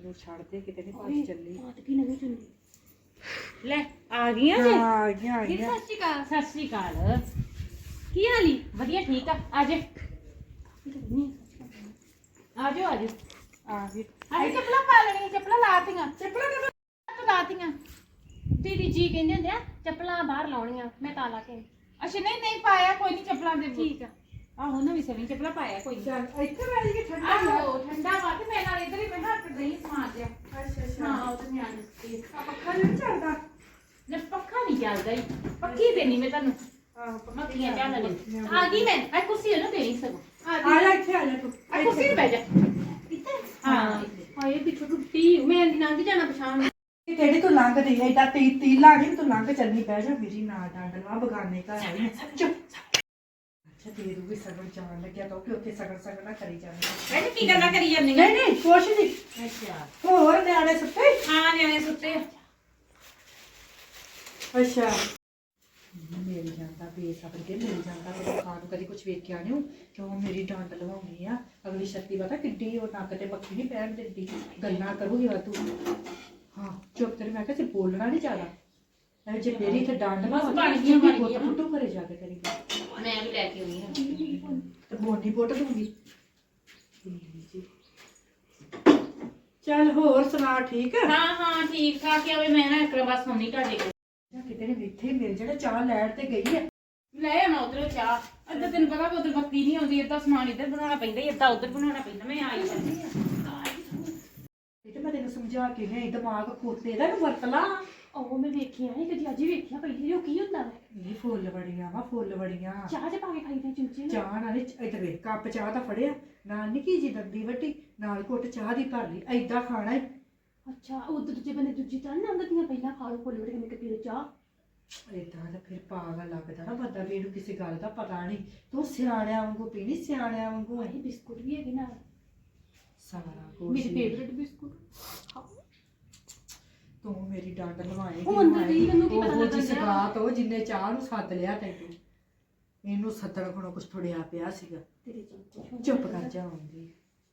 ਮੈਨੂੰ ਛੱਡ ਦੇ ਕਿਤੇ ਨਹੀਂ ਭੱਜ ਚੱਲੀ। ਬਾਤ ਕੀ ਨਵੀਂ ਚੁੰਨੀ ਲੈ ਆ ਗਈਆਂ ਜੇ? ਹਾਂ ਆ ਗਈਆਂ ਆ ਗਈਆਂ। ਸਤਿ ਸ਼੍ਰੀ ਅਕਾਲ। ਸਤਿ ਸ੍ਰੀ ਅਕਾਲ। ਕੀ ਹਾਲ ਈ? ਵਧੀਆ ਠੀਕ ਆ? ਆ ਜਾ। ਆ ਜਾ ਆ ਜਾ ਆ ਗਈ ਆਹ ਚੱਪਲਾਂ ਪਾ ਲੈਣੀਆਂ ਚੱਪਲਾਂ ਲਾਤੀਆਂ ਚੱਪਲਾਂ ਕਿਵੇਂ ਲਾਤੀਆਂ ਦੀਦੀ ਜੀ ਕਹਿੰਦੇ ਹੁੰਦੇ ਆ ਚੱਪਲਾਂ ਬਾਹਰ ਲਾਉਣੀਆਂ ਮੈਂ ਤਾਂ ਲਾ ਕੇ ਅੱਛਾ ਨਹੀਂ ਨਹੀਂ ਪਾਇਆ ਕੋਈ ਨਹੀਂ ਚੱਪਲਾਂ ਦੇ ਠੀਕ ਆ। ਆਹੋ ਨਵੀਂ ਸਵੀਂ ਚੱਪਲਾਂ ਪਾਇਆ ਕੋਈ। ਚੱਲ ਇੱਥੇ ਬੈਠ ਕੇ ਠੰਡਾ ਹੀ ਆਹੋ ਠੰਡਾ ਵਾ ਤੇ ਮੈਂ ਨਾਲ ਇਧਰ ਹੀ ਮੈਂ ਹੱਥ ਦਹੀਂ ਸਮਾਰ ਦਿਆ ਅੱਛਾ ਅੱਛਾ। ਹਾਂ ਉਹ ਤੇ ਨਿਆਣੇ ਆ। ਪੱਖਾ ਨਹੀਂ ਚੱਲਦਾ? ਨੇ ਪੱਖਾ ਨਹੀਂ ਚੱਲਦਾ ਈ ਪੱਕੀ ਦੇਣੀ ਮੈਂ ਤੁਹਾਨੂੰ। ਆਹ ਮੱਕੀਆਂ ਚੱਲ ਲੈ ਆ ਗਈ ਮੈਂ। ਆ ਕੁਰਸੀ ਉਹਨੂੰ ਦੇਣੀ ਸਗੋਂ ਆ ਜਾ ਇੱਥੇ ਆ ਜਾ ਤੂੰ। ਆ ਕੁਰਸੀ ਤੇ ਬਹਿ ਜਾ। ਇੱਧਰ ਹਾਂ ਹਾਏ ਪਿੱਛੋਂ ਟੁੱਟੀ ਮੈਂ ਲੰਘ ਜਾਣਾ ਪਛਾਣ ਕਿਹੜੀ ਤੂੰ ਲੰਘਦੀ ਐ ਏਦਾਂ ਤੀ ਤੀ ਲਾ ਗਈ ਤੂੰ ਲੰਘ ਚੱਲੀ। ਬਹਿ ਜਾ ਮੇਰੀ ਨਾ ਡਾਂਡਲਵਾ ਬਗਾਨੇ ਘਰ ਆਈ। ਚੁੱਪ। ਅੱਛਾ ਤੇਰੇ ਵੀ ਸਗਨ ਜਾਣ ਲੱਗਿਆ ਤਾਂ ਕਿ ਉੱਥੇ ਸਗਨ ਸਗਨ ਨਾ ਕਰੀ ਜਾਵੇ ਮੈਂ ਕੀ ਗੱਲਾਂ ਕਰੀ ਜਾਂਦੀ ਨਹੀਂ ਨਹੀਂ ਕੁਛ ਨਹੀਂ। ਅੱਛਾ। ਹੋਰ ਨਿਆਣੇ ਸੁੱਤੇ? ਹਾਂ ਨਿਆਣੇ ਸੁੱਤੇ ਆ। ਅੱਛਾ। ਮਿਲ ਜਾਂਦਾ ਬੇਸਬਰ ਕੇ ਮਿਲ ਜਾਂਦਾ ਤੇ ਖਾਣ ਨੂੰ ਕਦੀ ਕੁਝ ਵੇਖਿਆ ਨਹੀਂ ਕਿਉਂ ਮੇਰੀ ਡਾਂਡ ਲਵਾਉਣੀ ਆ। ਅਗਲੀ ਸ਼ਕਤੀ ਪਤਾ ਕਿੱਡੀ ਉਹ ਨੱਕ ਤੇ ਮੱਖੀ ਨਹੀਂ ਪੈਣ ਦਿੰਦੀ। ਗੱਲਾਂ ਕਰੂਗੀ ਵਾ ਤੂੰ ਹਾਂ ਚੁੱਪ ਤੇਰੇ ਮੈਂ ਕਿਹਾ ਸੀ ਬੋਲਣਾ ਨਹੀਂ ਜ਼ਿਆਦਾ। ਐ ਜੇ ਮੇਰੀ ਤੇ ਡਾਂਡ ਨਾ ਬਣ ਗਈ, ਬਣ ਗਈ। ਫੋਟੋ ਕਰੇ ਜਾ ਕੇ ਕਰੀ ਮੈਂ ਵੀ ਲੈ ਕੇ ਆਉਣੀ ਹਾਂ ਤੇ ਮੋਨੀ ਫੋਟੋ ਦੂੰਗੀ। ਜੀ ਚੱਲ ਹੋਰ ਸੁਣਾ ਠੀਕ ਆ? ਹਾਂ ਹਾਂ ਠੀਕ ਠਾਕ ਆ। ਵੀ ਮੈਂ ਨਾ ਇੱਕ ਬਸ ਹੁੰਨੀ ਤੁਹਾਡੇ ਕੋਲ ਜਾਂ ਕਿਤੇ ਨੇ ਇੱਥੇ ਹੀ ਮਿਲ ਜਿਹੜਾ ਚਾਹ ਲੈਣ ਤੇ ਗਈ ਆ। ਲੈ ਆਣਾ ਉਧਰੋਂ ਚਾਹ। ਅੱਧਾ ਤੈਨੂੰ ਪਤਾ ਉਧਰ ਬੱਤੀ ਨਹੀਂ ਆਉਂਦੀ ਏਦਾਂ ਸਮਾਨ ਇੱਧਰ ਬਣਾਉਣਾ ਪੈਂਦਾ ਏਦਾਂ ਉਧਰ ਬਣਾਉਣਾ ਪੈਂਦਾ ਮੈਂ ਆਈ ਜਾਂਦੀ ਆ ਇਹ ਤੇ ਮੈਂ ਤੈਨੂੰ ਸਮਝਾ ਕੇ ਨਹੀਂ ਦਿਮਾਗ ਖੋਤੇ ਦਾ ਨੂੰ ਵਰਤ ਲਾ ਉਹ ਮੈਂ ਵੇਖਿਆ ਨਹੀਂ ਕਦੀ ਅੱਜ ਹੀ ਵੇਖਿਆ ਪਹਿਲੀ ਉਹ ਕੀ ਹੁੰਦਾ ਵਾ? ਇਹ ਫੁੱਲ ਬੜੀਆਂ ਵਾ ਫੁੱਲ ਬੜੀਆਂ। ਚਾਹ ਚ ਪਾ ਕੇ ਖਾਈਦੇ ਚਮਚੇ ਨਾਲ। ਚਾਹ ਨਾਲ ਇਧਰ ਵੇ ਕੱਪ ਚਾਹ ਦਾ ਫੜਿਆ ਨਾਲ ਨਿੱਕੀ ਜੀ ਦੰਦੀ ਵੱਟੀ ਨਾਲ ਘੁੱਟ ਚਾਹ ਦੀ ਭਰ ਲਈ ਐਦਾਂ ਖਾਣਾ ਈ। ਅੱਛਾ ਉਧਰ ਦੂਜੇ ਬੰਦੇ ਦੂਜੀ ਤਾਂ ਨੀ ਲੰਘਦੀਆਂ ਪਹਿਲਾਂ ਖਾ ਲਓ ਫੁੱਲ ਵੜੇ ਕਿੰਨੇ ਪੀ ਲਓ ਚਾਹ। ਏਦਾਂ ਤਾਂ ਫਿਰ ਪਾਗਲ ਲੱਗਦਾ ਨਾ ਬੰਦਾ ਵੀ ਇਹਨੂੰ ਕਿਸੇ ਗੱਲ ਦਾ ਪਤਾ ਨਹੀਂ ਤੂੰ ਸਿਆਣਿਆਂ ਵਾਂਗੂ ਪੀਣੀ ਸਿਆਣਿਆਂ ਵਾਂਗੂ ਇਹ ਬਿਸਕੁਟ ਵੀ ਹੈਗੇ ਨਾਲ। ਸਾਰਾ ਕੁਝ ਮੇਰੇ ਫੇਵਰਟ ਬਿਸਕੁਟ। ਤੂੰ ਮੇਰੀ ਡਾਂਡ ਲਵਾਏਗੀ ਉਹ ਅੰਦਰ ਗਈ, ਮੈਨੂੰ ਕੀ ਪਤਾ ਉਹ ਲੱਗਣ ਜਿਸ ਡਿਆ। ਰਾਤ ਉਹ ਜਿੰਨੇ ਚਾਹ ਨੂੰ ਸੱਦ ਲਿਆ ਤੈਨੂੰ ਇਹਨੂੰ ਸੱਦਣ ਕੋਲੋਂ ਕੁਝ ਥੋੜਿਆ ਪਿਆ ਸੀਗਾ। ਤੇਰੇ ਚਮਚ ਚੁੱਪ ਕਰ ਜਾ ਆਉਂਦੀ।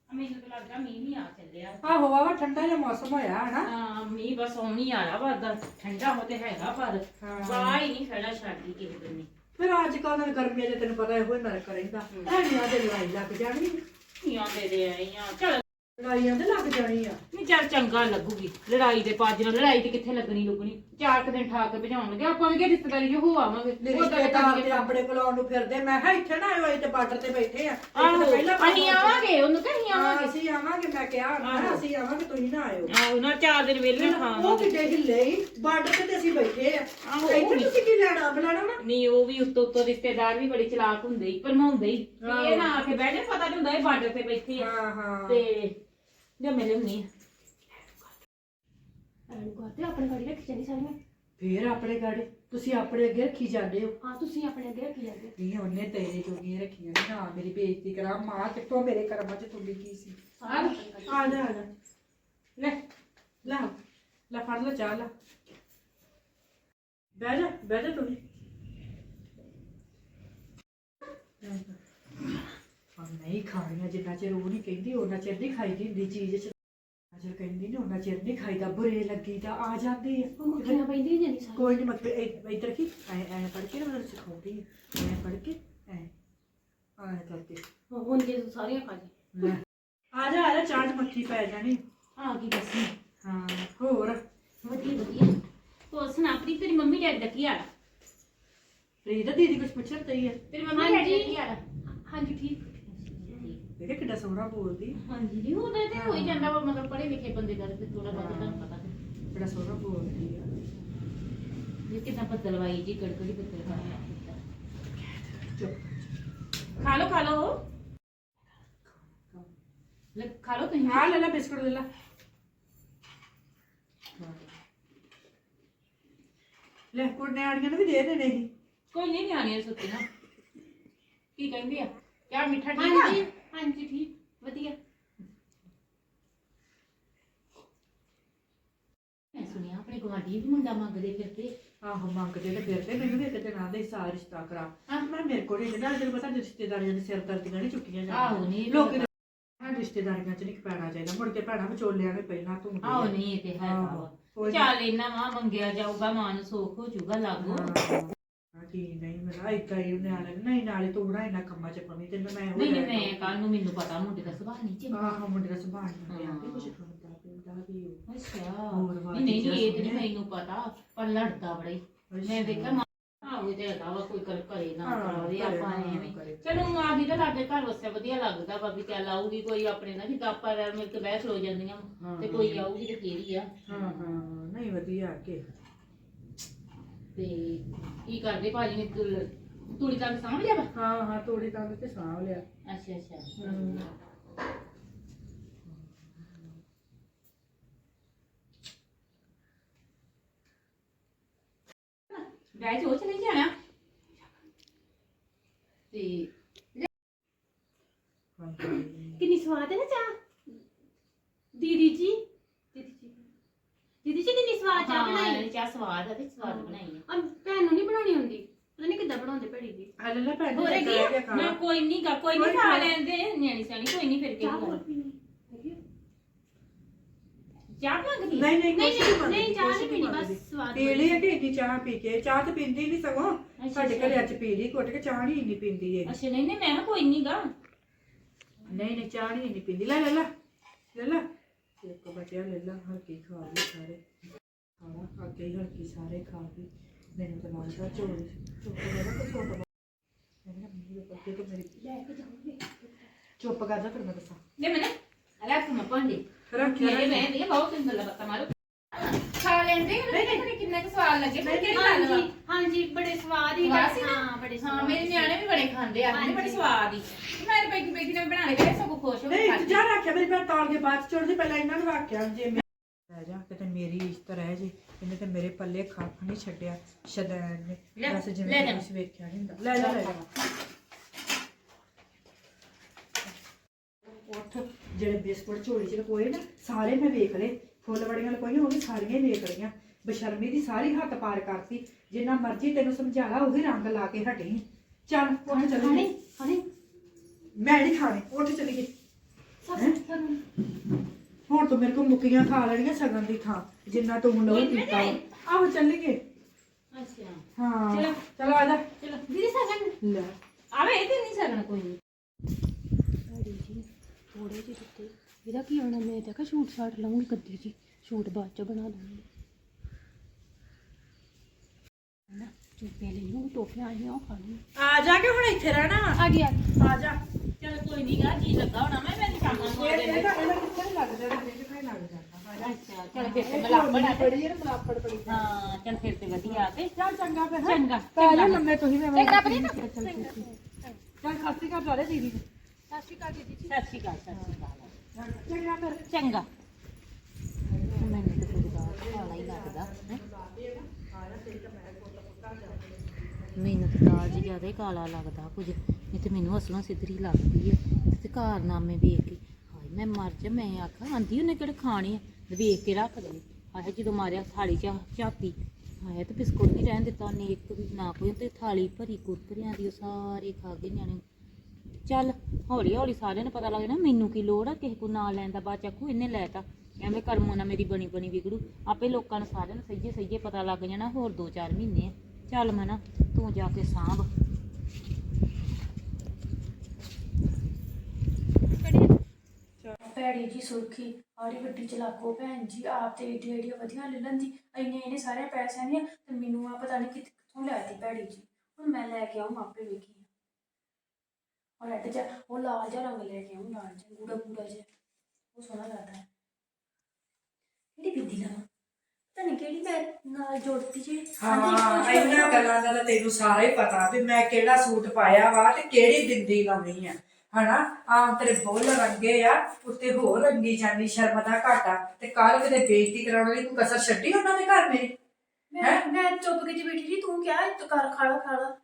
ਮੈਨੂੰ ਤਾਂ ਲੱਗਦਾ ਮੀਂਹ ਨਹੀਂ ਆ ਚੱਲਿਆ। ਆਹੋ ਵਾਵਾ ਠੰਡਾ ਜਿਹਾ ਮੌਸਮ ਹੋਇਆ ਹਨਾ? ਹਾਂ ਮੀਂਹ ਬਸ ਆਉਣੀ ਆਇਆ ਵਾ ਅੱਧਾ ਠੰਡਾ ਹੋ ਤੇ ਹੈਗਾ ਪਰ ਹਾਂ। ਵਾਹ ਹੀ ਨਹੀਂ ਖੜਾ ਛੱਡੀ ਕਿਸੇ ਦਿਨ। ਫਿਰ ਅੱਜ ਕੱਲ੍ਹ ਨਾਲ ਗਰਮੀਆਂ 'ਚ ਤੈਨੂੰ ਪਤਾ ਇਹੋ ਹੀ ਨਰਕ ਰਹਿੰਦਾ। ਲੜਾਈਆਂ ਦੇ ਲੜਾਈ ਲੱਗ ਜਾਣੀ। ਧੀਆਂ ਦੇ ਦੇ ਆਈਆਂ ਚਲ ਲੜਾਈਆਂ ਲੱਗ ਜਾਣੀ ਆ। ਨਹੀਂ ਚੱਲ ਚੰਗਾ ਲੱਗੂਗੀ। ਲੜਾਈ ਦੇ ਪਾਜ ਨਾਲ ਲੜਾਈ ਤੇ ਕਿੱਥੇ ਲੱਗਣੀ ਲੁਗਣੀ ਚਾਰ ਕੁ ਦਿਨ ਠਾਕ ਕੇ ਭਜਾਉਣਗੇ। ਆਪਾਂ ਵੀ ਕਿ ਰਿਸ਼ਤੇਦਾਰੀ ਜੋ ਹੋ ਆਵਾਂਗੇ। ਉਹ ਤਾਂ ਰਿਸ਼ਤੇਦਾਰ ਤੇ ਆਪਣੇ ਕੋਲ ਆਉਣ ਨੂੰ ਫਿਰਦੇ। ਮੈਂ ਕਿਹਾ ਇੱਥੇ ਨਾ ਆਇਓ ਅਸੀਂ ਤੇ ਬਾਰਡਰ ਤੇ ਬੈਠੇ ਆ। ਇੱਥੇ ਤਾਂ ਆਹੋ ਪਹਿਲਾਂ ਅਸੀਂ ਆਵਾਂਗੇ ਉਹਨੂੰ ਕਹੀਂ ਹਾਂ, ਆਵਾਂਗੇ। ਅਸੀਂ ਆਵਾਂਗੇ ਮੈਂ ਕਿਹਾ ਮੈਂ ਕਿਹਾ ਅਸੀਂ ਆਵਾਂਗੇ ਤੁਸੀਂ ਨਾ ਆਇਓ। ਆਹੋ ਨਾ ਚਾਰ ਦਿਨ ਵੇਲੇ ਉਹ ਖਾਵਾਂਗੇ ਕਿੱਡੇ ਹਿੱਲੇ ਹੀ। ਬਾਰਡਰ ਤੇ ਤੇ ਅਸੀਂ ਬੈਠੇ ਆ। ਆਹੋ, ਉਹ ਇੱਥੇ ਵੀ। ਤੁਸੀਂ ਕੀ ਲੈਣਾ ਬੁਲਾਣਾ ਨਾ ਨਹੀਂ ਉਹ ਵੀ ਉੱਤੋਂ ਉੱਤੋਂ ਰਿਸ਼ਤੇਦਾਰ ਵੀ ਬੜੀ ਚਲਾਕ ਹੁੰਦੇ ਹੀ ਭਰਮਾਉਂਦੇ ਹੀ। ਵੀ ਇਹ ਨਾ ਆ ਕੇ ਬਹਿ ਜਾ ਪਤਾ ਨਹੀਂ ਹੁੰਦਾ ਇਹ ਬਾਰਡਰ ਤੇ ਬੈਠੇ ਆ। ਹਾਂ ਹਾਂ। ਤੇ ਜੇ ਮਿਲੇ ਹੁੰਨੀ ਐਨੂੰ ਕਰਦੇ ਆਪਣੇ ਗਾੜੀ ਰੱਖੀ ਜਾਂਦੀ ਸਾਰੀਆਂ? ਫੇਰ ਆਪਣੇ ਗਾੜੀ? ਤੁਸੀਂ ਆਪਣੇ ਅੱਗੇ ਰੱਖੀ ਜਾਂਦੇ ਹੋ। ਹਾਂ ਤੁਸੀਂ ਆਪਣੇ ਅੱਗੇ ਰੱਖੀ ਜਾਂਦੇ ਨਹੀਂ ਉਹਨੇ ਤੇਰੇ ਜੋਗੀਆਂ ਰੱਖੀਆਂ ਨੇ। ਨਾ ਮੇਰੀ ਬੇਇੱਜ਼ਤੀ ਕਰਾ। ਮਾਂ ਕਿੱਥੋਂ ਮੇਰੇ ਕਰਮਾਂ 'ਚ ਤੁੰਦੀ ਕੀ ਸੀ। ਆ ਜਾ ਆ ਜਾ। ਲੈ ਲੈ ਲੈ ਫੜ ਲੈ ਚਾਹ ਲੈ। ਬਹਿ ਜਾ ਬਹਿ ਜਾ ਤੂੰ ਵੀ। ਆ ਨਹੀਂ ਖਾਣੀਆਂ ਜਿੰਨਾ ਚਿਰ ਉਹ ਨਹੀਂ ਕਹਿੰਦੀ ਉਹਨਾਂ ਚਿਰ ਨਹੀਂ ਖਾਈ ਦੀ ਹੁੰਦੀ ਚੀਜ਼ ਚ। ਅਜਰ ਕਹਿੰਦੀ ਨਹੀਂ ਉਹਨਾਂ ਚਿਰ ਨਹੀਂ ਖਾਈਦਾ ਬੁਰੇ ਲੱਗੀ ਤਾਂ ਆ ਜਾਂਦੀ ਹੈ ਉਹ ਮੱਖੀਆਂ ਪੈਂਦੀਆਂ ਜਾਂਦੀ ਸਾਰੀ ਕੋਈ ਨਹੀਂ ਮਤਲਬ ਇੱਧਰ ਕੀ ਐ ਐ ਪੜ ਕੇ ਨਾ ਮੈਨੂੰ ਸਿਖਾਉਂਦੀ ਐ ਪੜ ਕੇ ਐ। ਐ ਕਰਕੇ। ਹੁਣ ਜੇ ਤੂੰ ਸਾਰੀਆਂ ਖਾ ਜੀ। ਆ ਜਾ ਆ ਜਾ ਚਾਹ 'ਚ ਮੱਖੀ ਪੈ ਜਾਣੀ। ਆ ਕੀ ਦੱਸੀ ਹਾਂ ਹੋਰ? ਵਧੀਆ ਵਧੀਆ। ਹੋਰ ਸੁਣਾ ਪ੍ਰੀਤ ਤੇਰੀ ਮੰਮੀ ਡੈਡੀ ਦਾ ਕੀ ਹਾਲ ਆ? ਰੀਦਾ ਦੀਦੀ ਕੁਝ ਪੁੱਛਣ ਤਈ ਹੈ ਤੇਰੀ ਮੰਮੀ ਡੈਡੀ ਦਾ ਕੀ ਹਾਲ ਆ? ਹਾਂਜੀ ਠੀਕ। ਦੇਖੇ ਕਿੱਡਾ ਸੋਹਣਾ ਬੋਲਦੀ ਹਾਂਜੀ ਨਹੀਂ ਉਹਦਾ ਤੇ ਹੋਈ ਜਾਂਦਾ ਵਾ ਮਤਲਬ ਪੜ੍ਹੇ ਲਿਖੇ ਬੰਦੇ ਦਾ ਤੇ ਥੋੜਾ ਬਹੁਤ ਤੁਹਾਨੂੰ ਪਤਾ ਤੇ। ਕਿੱਡਾ ਸੋਹਣਾ ਬੋਲਦੀ ਆ। ਕਿਦਾਂ ਜੀ ਕੜਕੜੀ ਬੱਦਲ ਖਾਣਾ ਚੁੱਪ। ਖਾ ਲਓ ਖਾ ਲਓ। ਲੈ ਖਾ ਲਓ ਤੁਸੀਂ। ਆ ਲੈ ਲੈ ਬਿਸਕੁਟ ਲੈ ਲੈ। ਲੈ ਕੁੜਨੇ ਆੜੀਆਂ ਨੂੰ ਵੀ ਦੇ ਦੇਣੇ ਸੀ। ਕੋਈ ਨਹੀਂ ਨਿਆਣੀਆਂ ਸੁੱਤੀ ਨਾ। ਕੀ ਕਹਿੰਦੀ ਆ? ਕਿਆ ਮਿੱਠਾ ਠੀਕ ਆ? ਹਾਂਜੀ। ਹਾਂਜੀ ਠੀਕ ਵਧੀਆ। ਮੈਂ ਸੁਣਿਆ ਆਪਣੇ ਗਵਾਂਢੀ ਵੀ ਮੁੰਡਾ ਮੰਗਦੇ ਫਿਰਦੇ। ਆਹੋ ਮੰਗਦੇ ਤੇ ਫਿਰਦੇ ਮੈਨੂੰ ਵੀ ਇੱਕ ਦਿਨ ਆਂਦੇ ਸਾਰਾ ਰਿਸ਼ਤਾ ਕਰਾ। ਹਾਂ। ਮੈਂ ਮੇਰੇ ਕੋਲ ਹੀ ਨਾ ਜਦੋਂ ਪਤਾ ਰਿਸ਼ਤੇਦਾਰੀਆਂ ਦੇ ਸਿਰ ਦਰਦੀਆਂ ਨਹੀਂ ਚੁੱਕੀਆਂ ਆਹੋ, ਨਹੀਂ, ਲੋਕ ਲੋਕ- ਰਿਸ਼ਤੇਦਾਰੀਆਂ ਚ ਨਹੀਂ ਪੈਣਾ ਚਾਹੀਦਾ। ਮੁੜ ਕੇ ਭੈਣਾਂ ਵਿਚੋਲਿਆਂ ਨੇ ਪਹਿਲਾਂ ਤੂੰ ਆਹੋ ਨਹੀਂ ਇਹ ਤੇ ਹੈਗਾ ਵਾ ਚੱਲ ਇਹਨਾਂ ਵਾ ਮੰਗਿਆ ਜਾਊਗਾ ਮਾਂ ਨੂੰ ਸੁੱਖ ਹੋ ਜਾਊਗਾ ਲਾਗੂ। ਹਾਂ। ਕੀ ਨਹੀਂ ਮੇਰਾ ਇਦਾਂ ਹੀ ਨਿਆਣੇ ਨੂੰ, ਨਹੀਂ ਨਾਲੇ ਤੂੰ ਨਾ ਇੰਨਾ ਕੰਮਾਂ ਚ ਪਵੀਂ ਤੈਨੂੰ ਮੈਂ ਨਹੀਂ ਨਹੀਂ ਮੈਂ ਕੱਲ ਨੂੰ ਮੈਨੂੰ ਪਤਾ ਮੁੰਡੇ ਦਾ ਸੁਭਾਅ ਨਹੀਂ ਚੰਗਾ। ਆਹ ਮੁੰਡੇ ਦਾ ਸੁਭਾਅ ਨਹੀਂ ਹਾਂ। ਆਂਦੇ ਕੁਝ ਖਾਂਦਾ ਪੀਂਦਾ ਵੀ ਉਹ। ਅੱਛਾ। ਨਹੀਂ ਨਹੀਂ ਇਹ ਤੇ। ਮੈਨੂੰ ਪਤਾ ਪਰ ਲੜਦਾ ਬੜਾ ਹੀ। ਮੈਂ ਦੇਖਿਆ ਆਹੋ ਤੇ ਹੈਗਾ ਵਾ ਕੋਈ ਕਰ ਕਰੇ ਨਾ ਹਾਂ, ਕਰੇ ਆਪਾਂ ਐਵੇਂ। ਚਲੋ ਮਾਂ ਦੀ ਤਾਂ ਸਾਡੇ ਘਰ ਵਸਿਆ ਵਧੀਆ ਲੱਗਦਾ ਵਾ ਵੀ ਚੱਲ ਆਊਗੀ ਕੋਈ ਆਪਣੇ ਨਾਲ ਜਿੱਦਾਂ ਆਪਾਂ ਮਿਲ ਕੇ ਬਹਿ ਖਲੋ ਜਾਂਦੀਆਂ ਹਾਂ, ਤੇ ਕੋਈ ਆਊਗੀ ਤੇ ਹੀ ਆ। ਹਾਂ ਹਾਂ ਨਹੀਂ ਵਧੀਆ ਕੇ ਤੇ ਕੀ ਕਰਦੇ ਭਾਜੀ ਨੇ? ਤੁਲ- ਤੂੜੀ ਤੱਕ ਸਾਂਭ ਲਿਆ ਵਾ? ਹਾਂ ਹਾਂ ਤੋੜੀ ਤਾਂ ਤੇ ਸਾਂਭ ਲਿਆ। ਅੱਛਾ ਅੱਛਾ। ਹਮ। ਬੈਚ ਉਹ ਚਲੇ ਜਾਣਾ। ਤੇ। ਕਿੰਨੀ ਸਵਾਦ ਹੈ ਨਾ ਚਾਹ? ਦੀਦੀ ਜੀ ਦੀਦੀ ਜੀ ਕਿੰਨੀ ਸਵਾਦ ਚਾਹ ਬਣਾਈ? ਹਾਂ ਚਾਹ ਸਵਾਦ ਆ ਤੇ ਸਵਾਦ ਬਣਾਈ ਆ। ਭੈਣ ਨੂੰ ਨਹੀਂ ਬਣਾਉਣੀ ਹੁੰਦੀ? ਪਤਾ ਨਹੀਂ ਕਿੱਦਾਂ ਬਣਾਉਂਦੇ ਭੈੜੀ ਜੀ। ਆ ਲੈ ਲੈ ਭੈਣ ਹੋਰ ਜੀ ਹੈਗੀ ਆ? ਮੈਂ ਕੋਈ ਨਹੀਂ ਗਾ ਕੋਈ ਨਹੀਂ ਖਾ ਲੈਂਦੇ ਨਿਆਣੀ ਸਿਆਣੀ ਕੋਈ ਨਹੀਂ ਫਿਰ ਕੇ ਆ? ਚਾਹ ਮੰਗਦੀ ਨਹੀਂ ਨਹੀਂ ਨਹੀਂ ਕੁਛ ਨਹੀਂ ਨਹੀਂ ਚਾਹ ਨਹੀਂ ਪੀਣੀ। ਬਸ ਸਵਾਦ ਪੀ ਲਈ ਹੈ ਕਿ ਚਾਹ ਪੀ ਕੇ। ਚਾਹ ਤਾਂ ਪੀਂਦੀ ਨਹੀਂ ਸਗੋਂ। ਸਾਡੇ। ਘਰੇ ਅੱਜ ਪੀ ਲਈ ਘੁੱਟ ਕੇ ਚਾਹ ਨਹੀਂ ਇੰਨੀ ਪੀਂਦੀ ਇਹ ਅੱਛਾ ਨਹੀਂ ਨਹੀਂ ਮੈਂ ਕਿਹਾ ਕੋਈ ਨਹੀਂ ਗਾ। ਨਹੀਂ ਨਹੀਂ ਚਾਹ ਨਹੀਂ ਇੰਨੀ ਪੀਂਦੀ। ਲੈ ਲੈ ਲੈ। ਲੈ ਲੈ। ਇੱਕ ਬਚਿਆ ਲੈ ਲੈ ਹਲਕੀ ਖਾ ਲਈ ਸਾਰੇ। ਖਾਣਾ ਅੱਗੇ ਹੀ ਹਲਕੀ ਸਾਰੇ ਖਾ ਲਈ। ਮੈਨੂੰ ਤਾਂ ਦਾ ਚੁੱਪ ਛੋਟਾ ਮੈਂ ਦੇ ਪੱਤੇ ਤੋਂ ਮੇਰੀ ਲੈ ਕੇ ਜਾਓਗੇ ਚੁੱਪ ਕਰ ਜਾ ਫਿਰ ਮੈਂ ਦੱਸਾਂ। ਲੈ ਮੈਨੇ ਰੱਖ ਮੈਂ ਭਾਂਡੇ। ਰੱਖਿਆ ਮੈਂ ਨਹੀਂ ਬਹੁਤ ਚੰਗਾ ਲੱਗਦਾ ਮਾਰੋ। ਖਾ ਲੈਂਦੇ ਨਹੀਂ ਨਹੀਂ। ਕਿੰਨੇ ਕੁ ਸਵਾਦ ਲੱਗੇ ਫਿਰ ਕਿਹੜੀ ਗੱਲ ਵਾ? ਹਾਂਜੀ ਹਾਂਜੀ ਬੜੇ ਸਵਾਦ ਹੀ ਸਵਾਦ ਸੀ ਨਾ? ਹਾਂ ਬੜੇ ਹਾਂ ਸਵਾਦ ਮੇਰੇ ਸੀ। ਨਿਆਣੇ ਵੀ ਬੜੇ ਖਾਂਦੇ ਆ ਕਹਿੰਦੇ ਬੜੀ ਸਵਾਦ ਹੀ। ਮੈਂ ਤਾਂ ਬੈਠੀ ਬੈਠੀ ਨੇ ਬਣਾ ਲਏ ਗਏ ਸਭ ਖੁਸ਼ ਹੋ ਕੇ ਨਹੀਂ ਖਾਂਦੇ। ਜਾ ਰੱਖਿਆ ਮੇਰੀ ਭੈਣ ਤਾਲ ਕੇ ਬਾਅਦ ਚੋੜਦੀ ਪਹਿਲਾਂ ਇਹਨਾਂ ਨੂੰ ਰੱਖਿਆ ਜੇ ਮੈਂ ਜਾ ਕਿਤੇ ਮੇਰੀ ਇੱਜ਼ਤ ਰਹਿ ਜੇ ਇਹਨੇ ਤੇ ਮੇਰੇ ਪੱਲੇ ਖੱਪ ਨਹੀਂ ਛੱਡਿਆ ਸ਼ਦੈਨ ਨੇ। ਲੈ, ਬਸ ਲੈ ਜਿਵੇਂ ਜਾ। ਕੁਝ ਵੇਖਿਆ ਨਹੀਂ ਹੁੰਦਾ। ਲੈ ਜਾ ਲੈ ਜਾ। ਉੱਠ ਜਿਹੜੇ ਬਿਸਕੁਟ ਝੋਲੀ ਚ ਲਕੋਏ ਨਾ ਸਾਰੇ ਮੈਂ ਵੇਖ ਲਏ। ਫੁੱਲ ਵੜੀਆਂ ਲਕੋਈਆਂ ਉਹ ਵੀ ਸਾਰੀਆਂ ਹੀ ਵੇਖ ਲਈਆਂ ਬਸ਼ਰਮੀ ਦੀ ਸਾਰੀ ਹੱਥ ਪਾਰ ਕਰਤੀ। ਜਿੰਨਾ ਮਰਜ਼ੀ ਤੈਨੂੰ ਸਮਝਾਲਾ ਉਹੀ ਰੰਗ ਲਾ ਕੇ ਹਟੀ। ਚੱਲ ਉੱਠ ਖਾਣੇ ਚੱਲੀਏ। ਖਾਣੇ ਮੈਂ ਨਹੀਂ ਖਾਣੇ ਉੱਠ ਹੈਂ? ਤੁਹਾਨੂੰ ਹੁਣ ਤੂੰ ਮੇਰੇ ਕੋਲ ਮੁੱਕੀਆਂ ਖਾ ਲੈਣੀਆਂ ਸਗਨ ਦੀ ਥਾਂ। ਜਿੰਨਾ ਤੂੰ ਲੋ ਪੀਤਾ ਵਾ। ਆਹੋ ਚੱਲੀਏ। ਅੱਛਾ। ਹਾਂ ਚਲੋ। ਚਲੋ ਆ ਜਾ। ਚਲੋ। ਦੀਦੀ ਸਗਨ। ਲੈ। ਆਵੇ ਇਹ ਤੇ ਨਹੀਂ ਸਕਣਾ ਕੋਈ ਨਹੀਂ ਥੋੜੇ ਜਿਹੇ ਦਿੱਤੇ। ਇਹਦਾ ਕੀ ਹੋਣਾ ਮੈਂ ਤਾਂ ਕਾ ਸ਼ੂਟ ਸ਼ਾਟ ਲਾਉਂਗੀ ਕੱਦੀ ਜੀ। ਸ਼ੂਟ ਬਾਅਦ ਚ ਬਣਾ ਲਵਾਂਗੀ ਨਾ ਚੁੱਪੇ ਲੈ ਲੂੰ ਟੋਪੀਆਂ ਆਈਆਂ ਉਹ ਖਾ ਲਈ ਆ ਜਾ ਕੇ ਹੁਣ ਇੱਥੇ ਰਹਿਣਾ। ਵਾ। ਆ ਗਿਆ ਆ ਜਾ। ਚਲ ਕੋਈ ਨਹੀਂ ਗਾ ਜੀ ਲੱਗਾ ਹੋਣਾ ਮੈਂ ਮੈਂ ਸ਼ਾਮਾਂ ਨੂੰ ਆ ਇਹ ਜਾਂਦੀ। ਇਹਦਾ ਇਹਦਾ ਕਿੱਥੇ ਲੱਗ ਜਾਣਾ ਕਿੱਥੇ ਲੱਗ ਜਾਂਦਾ ਆ ਜਾ ਅੱਛਾ ਚਲ ਫਿਰ ਤੇ ਮਲਾਪ ਬਣਾ ਤੇ ਬੜੀ ਹੈ ਮਲਾਪੜ ਬੜੀ ਹਾਂ ਚਲ ਫਿਰ ਤੇ ਵਧੀਆ ਤੇ ਚੱਲ ਚੰਗਾ ਫਿਰ ਹੈਂ। ਚੰਗਾ ਪੈ ਜਾ ਲੰਮੇ ਤੁਸੀਂ ਵੀ ਚੰਗਾ ਬਣੀ ਨਾ ਚੱਲ ਖਾਸੀ ਕਰ ਸਾਰੇ ਦੀਦੀ। ਨੂੰ। ਸਤਿ ਸ਼੍ਰੀ ਅਕਾਲ ਦੀਦੀ ਜੀ। ਸਤਿ ਸ਼੍ਰੀ ਅਕਾਲ ਸਤਿ ਸ਼੍ਰੀ ਅਕਾਲ। ਚੰਗਾ ਫਿਰ, ਚੰਗਾ। ਮੈਨੂੰ ਤਾਂ ਕੋਈ ਦਾ ਹੀ ਲੱਗਦਾ, ਹੈਂ। ਮੈਨੂੰ ਤਾਂ ਦਾਲ ਜੀ ਜ਼ਿਆਦਾ ਹੀ ਕਾਲਾ ਲੱਗਦਾ ਕੁਝ। ਨਹੀਂ ਤੇ ਮੈਨੂੰ ਅਸਲੋਂ ਸਿੱਧਰੀ ਲੱਗਦੀ ਹੈ ਤੇ ਕਾਰਨਾਮੇ ਵੇਖ ਕੇ, ਹਾਏ, ਮੈਂ ਮਰ ਜਾ, ਮੈਂ ਆਖਾਂ, ਆਂਦੀ ਉਹਨੇ ਕਿਹੜੇ ਖਾਣੇ ਆ? ਤੇ ਵੇਖ ਕੇ ਰੱਖ ਦੇ। ਹਾਏ, ਜਦੋਂ ਮਾਰਿਆ ਥਾਲੀ ਚ ਝਾਤੀ। ਹਾਏ, ਤੇ ਬਿਸਕੁਟ ਨਹੀਂ ਰਹਿਣ ਦਿੱਤਾ ਉਹਨੇ ਇੱਕ ਵੀ, ਨਾ ਕੋਈ, ਤੇ ਥਾਲੀ ਭਰੀ ਕੁਰਕਰਿਆਂ ਦੀ ਉਹ ਸਾਰੇ ਖਾ ਗਏ ਨਿਆਣੇ। ਚੱਲ ਹੌਲੀ ਹੌਲੀ ਸਾਰਿਆਂ ਨੂੰ ਪਤਾ ਲੱਗ ਜਾਣਾ ਮੈਨੂੰ ਕੀ ਲੋੜ ਆ, ਕਿਸੇ ਕੋ ਨਾਂ ਲੈਣ ਦਾ ਬਾਅਦ ਚੱਕੂ ਇਹਨੇ ਲੈਤਾ। ਐਵੇਂ ਕਰਮੋਂ ਨਾ ਮੇਰੀ ਬਣੀ ਬਣੀ ਵਿਗੜੂ। ਆਪੇ ਲੋਕਾਂ ਨੂੰ ਸਾਰਿਆਂ ਨੂੰ ਸਹੀਏ ਸਹੀਏ ਪਤਾ ਲੱਗ ਜਾਣਾ, ਹੋਰ 2-4 ਮਹੀਨੇ ਆ। ਚੱਲ ਮਨਾ, ਤੂੰ ਜਾ ਕੇ ਸਾਂਭ। ਭੈੜੀ ਜੀ ਸੁਰਖੀ, ਆੜੀ ਵੱਡੀ ਚਲਾਕੋ ਭੈਣ ਜੀ, ਆਪ ਤੇ ਏਡੀ ਏਡੀ ਵਧੀਆ ਲੈ ਲੈਂਦੀ ਇੰਨੇ ਇੰਨੇ ਸਾਰੇ ਪੈਸਿਆਂ ਦੀਆਂ ਤੇ ਮੈਨੂੰ ਆ ਪਤਾ ਨਹੀਂ ਕਿੱਥੋਂ ਲੈਤੀ ਭੈੜੀ ਜੀ। ਹੁਣ ਮੈਂ ਲੈ ਕੇ ਆਉਂ ਆਪੇ ਵੇਖੀ। ਔਰ ਅੱਡ ਜਾ ਉਹ ਲਾਲ ਜਿਹਾ ਰੰਗ ਲੈ ਕੇ ਆਉਂ ਲਾਲ ਜਿਹਾ ਗੂੜਾ ਗੂੜਾ ਜਿਹਾ। ਉਹ ਸੋਹਣਾ ਲੱਗਦਾ ਹੈ। ਕਿਹੜੀ ਬਿੰਦੀ ਲਵਾਂ ਪਤਾ ਨਹੀਂ ਕਿਹੜੀ ਮੈਂ ਨਾਲ ਜੋੜਤੀ ਜੀ। ਹਾਂ ਇਹਨਾਂ ਗੱਲਾਂ ਦਾ ਤਾਂ ਤੈਨੂੰ ਸਾਰਾ ਹੀ ਪਤਾ ਵੀ ਮੈਂ ਕਿਹੜਾ ਸੂਟ ਪਾਇਆ ਵਾ ਤੇ ਕਿਹੜੀ ਬਿੰਦੀ ਲਾਉਣੀ ਆ। ਹਨਾ? ਆਮ ਤੇਰੇ ਬੋਲ ਰੰਗੇ ਆ ਉੱਤੇ ਹੋਰ ਰੰਗੀ ਜਾਂਦੀ ਸ਼ਰਮ ਦਾ ਘਾਟਾ। ਤੇ ਕੱਲ ਕਿਤੇ ਬੇਇੱਜ਼ਤੀ ਕਰਾਉਣ ਵਾਲੀ ਤੂੰ ਕਸਰ ਛੱਡੀ ਉਹਨਾਂ ਦੇ ਘਰ ਮੇਰੀ ਮੈਂ ਮੈਂ ਚੁੱਪ ਕੇ ਜੀ ਬੈਠੀ ਜੀ ਤੂੰ ਕਿਹਾ ਤੂੰ ਕਰ ਖਾਲਾ ਖਾਲਾ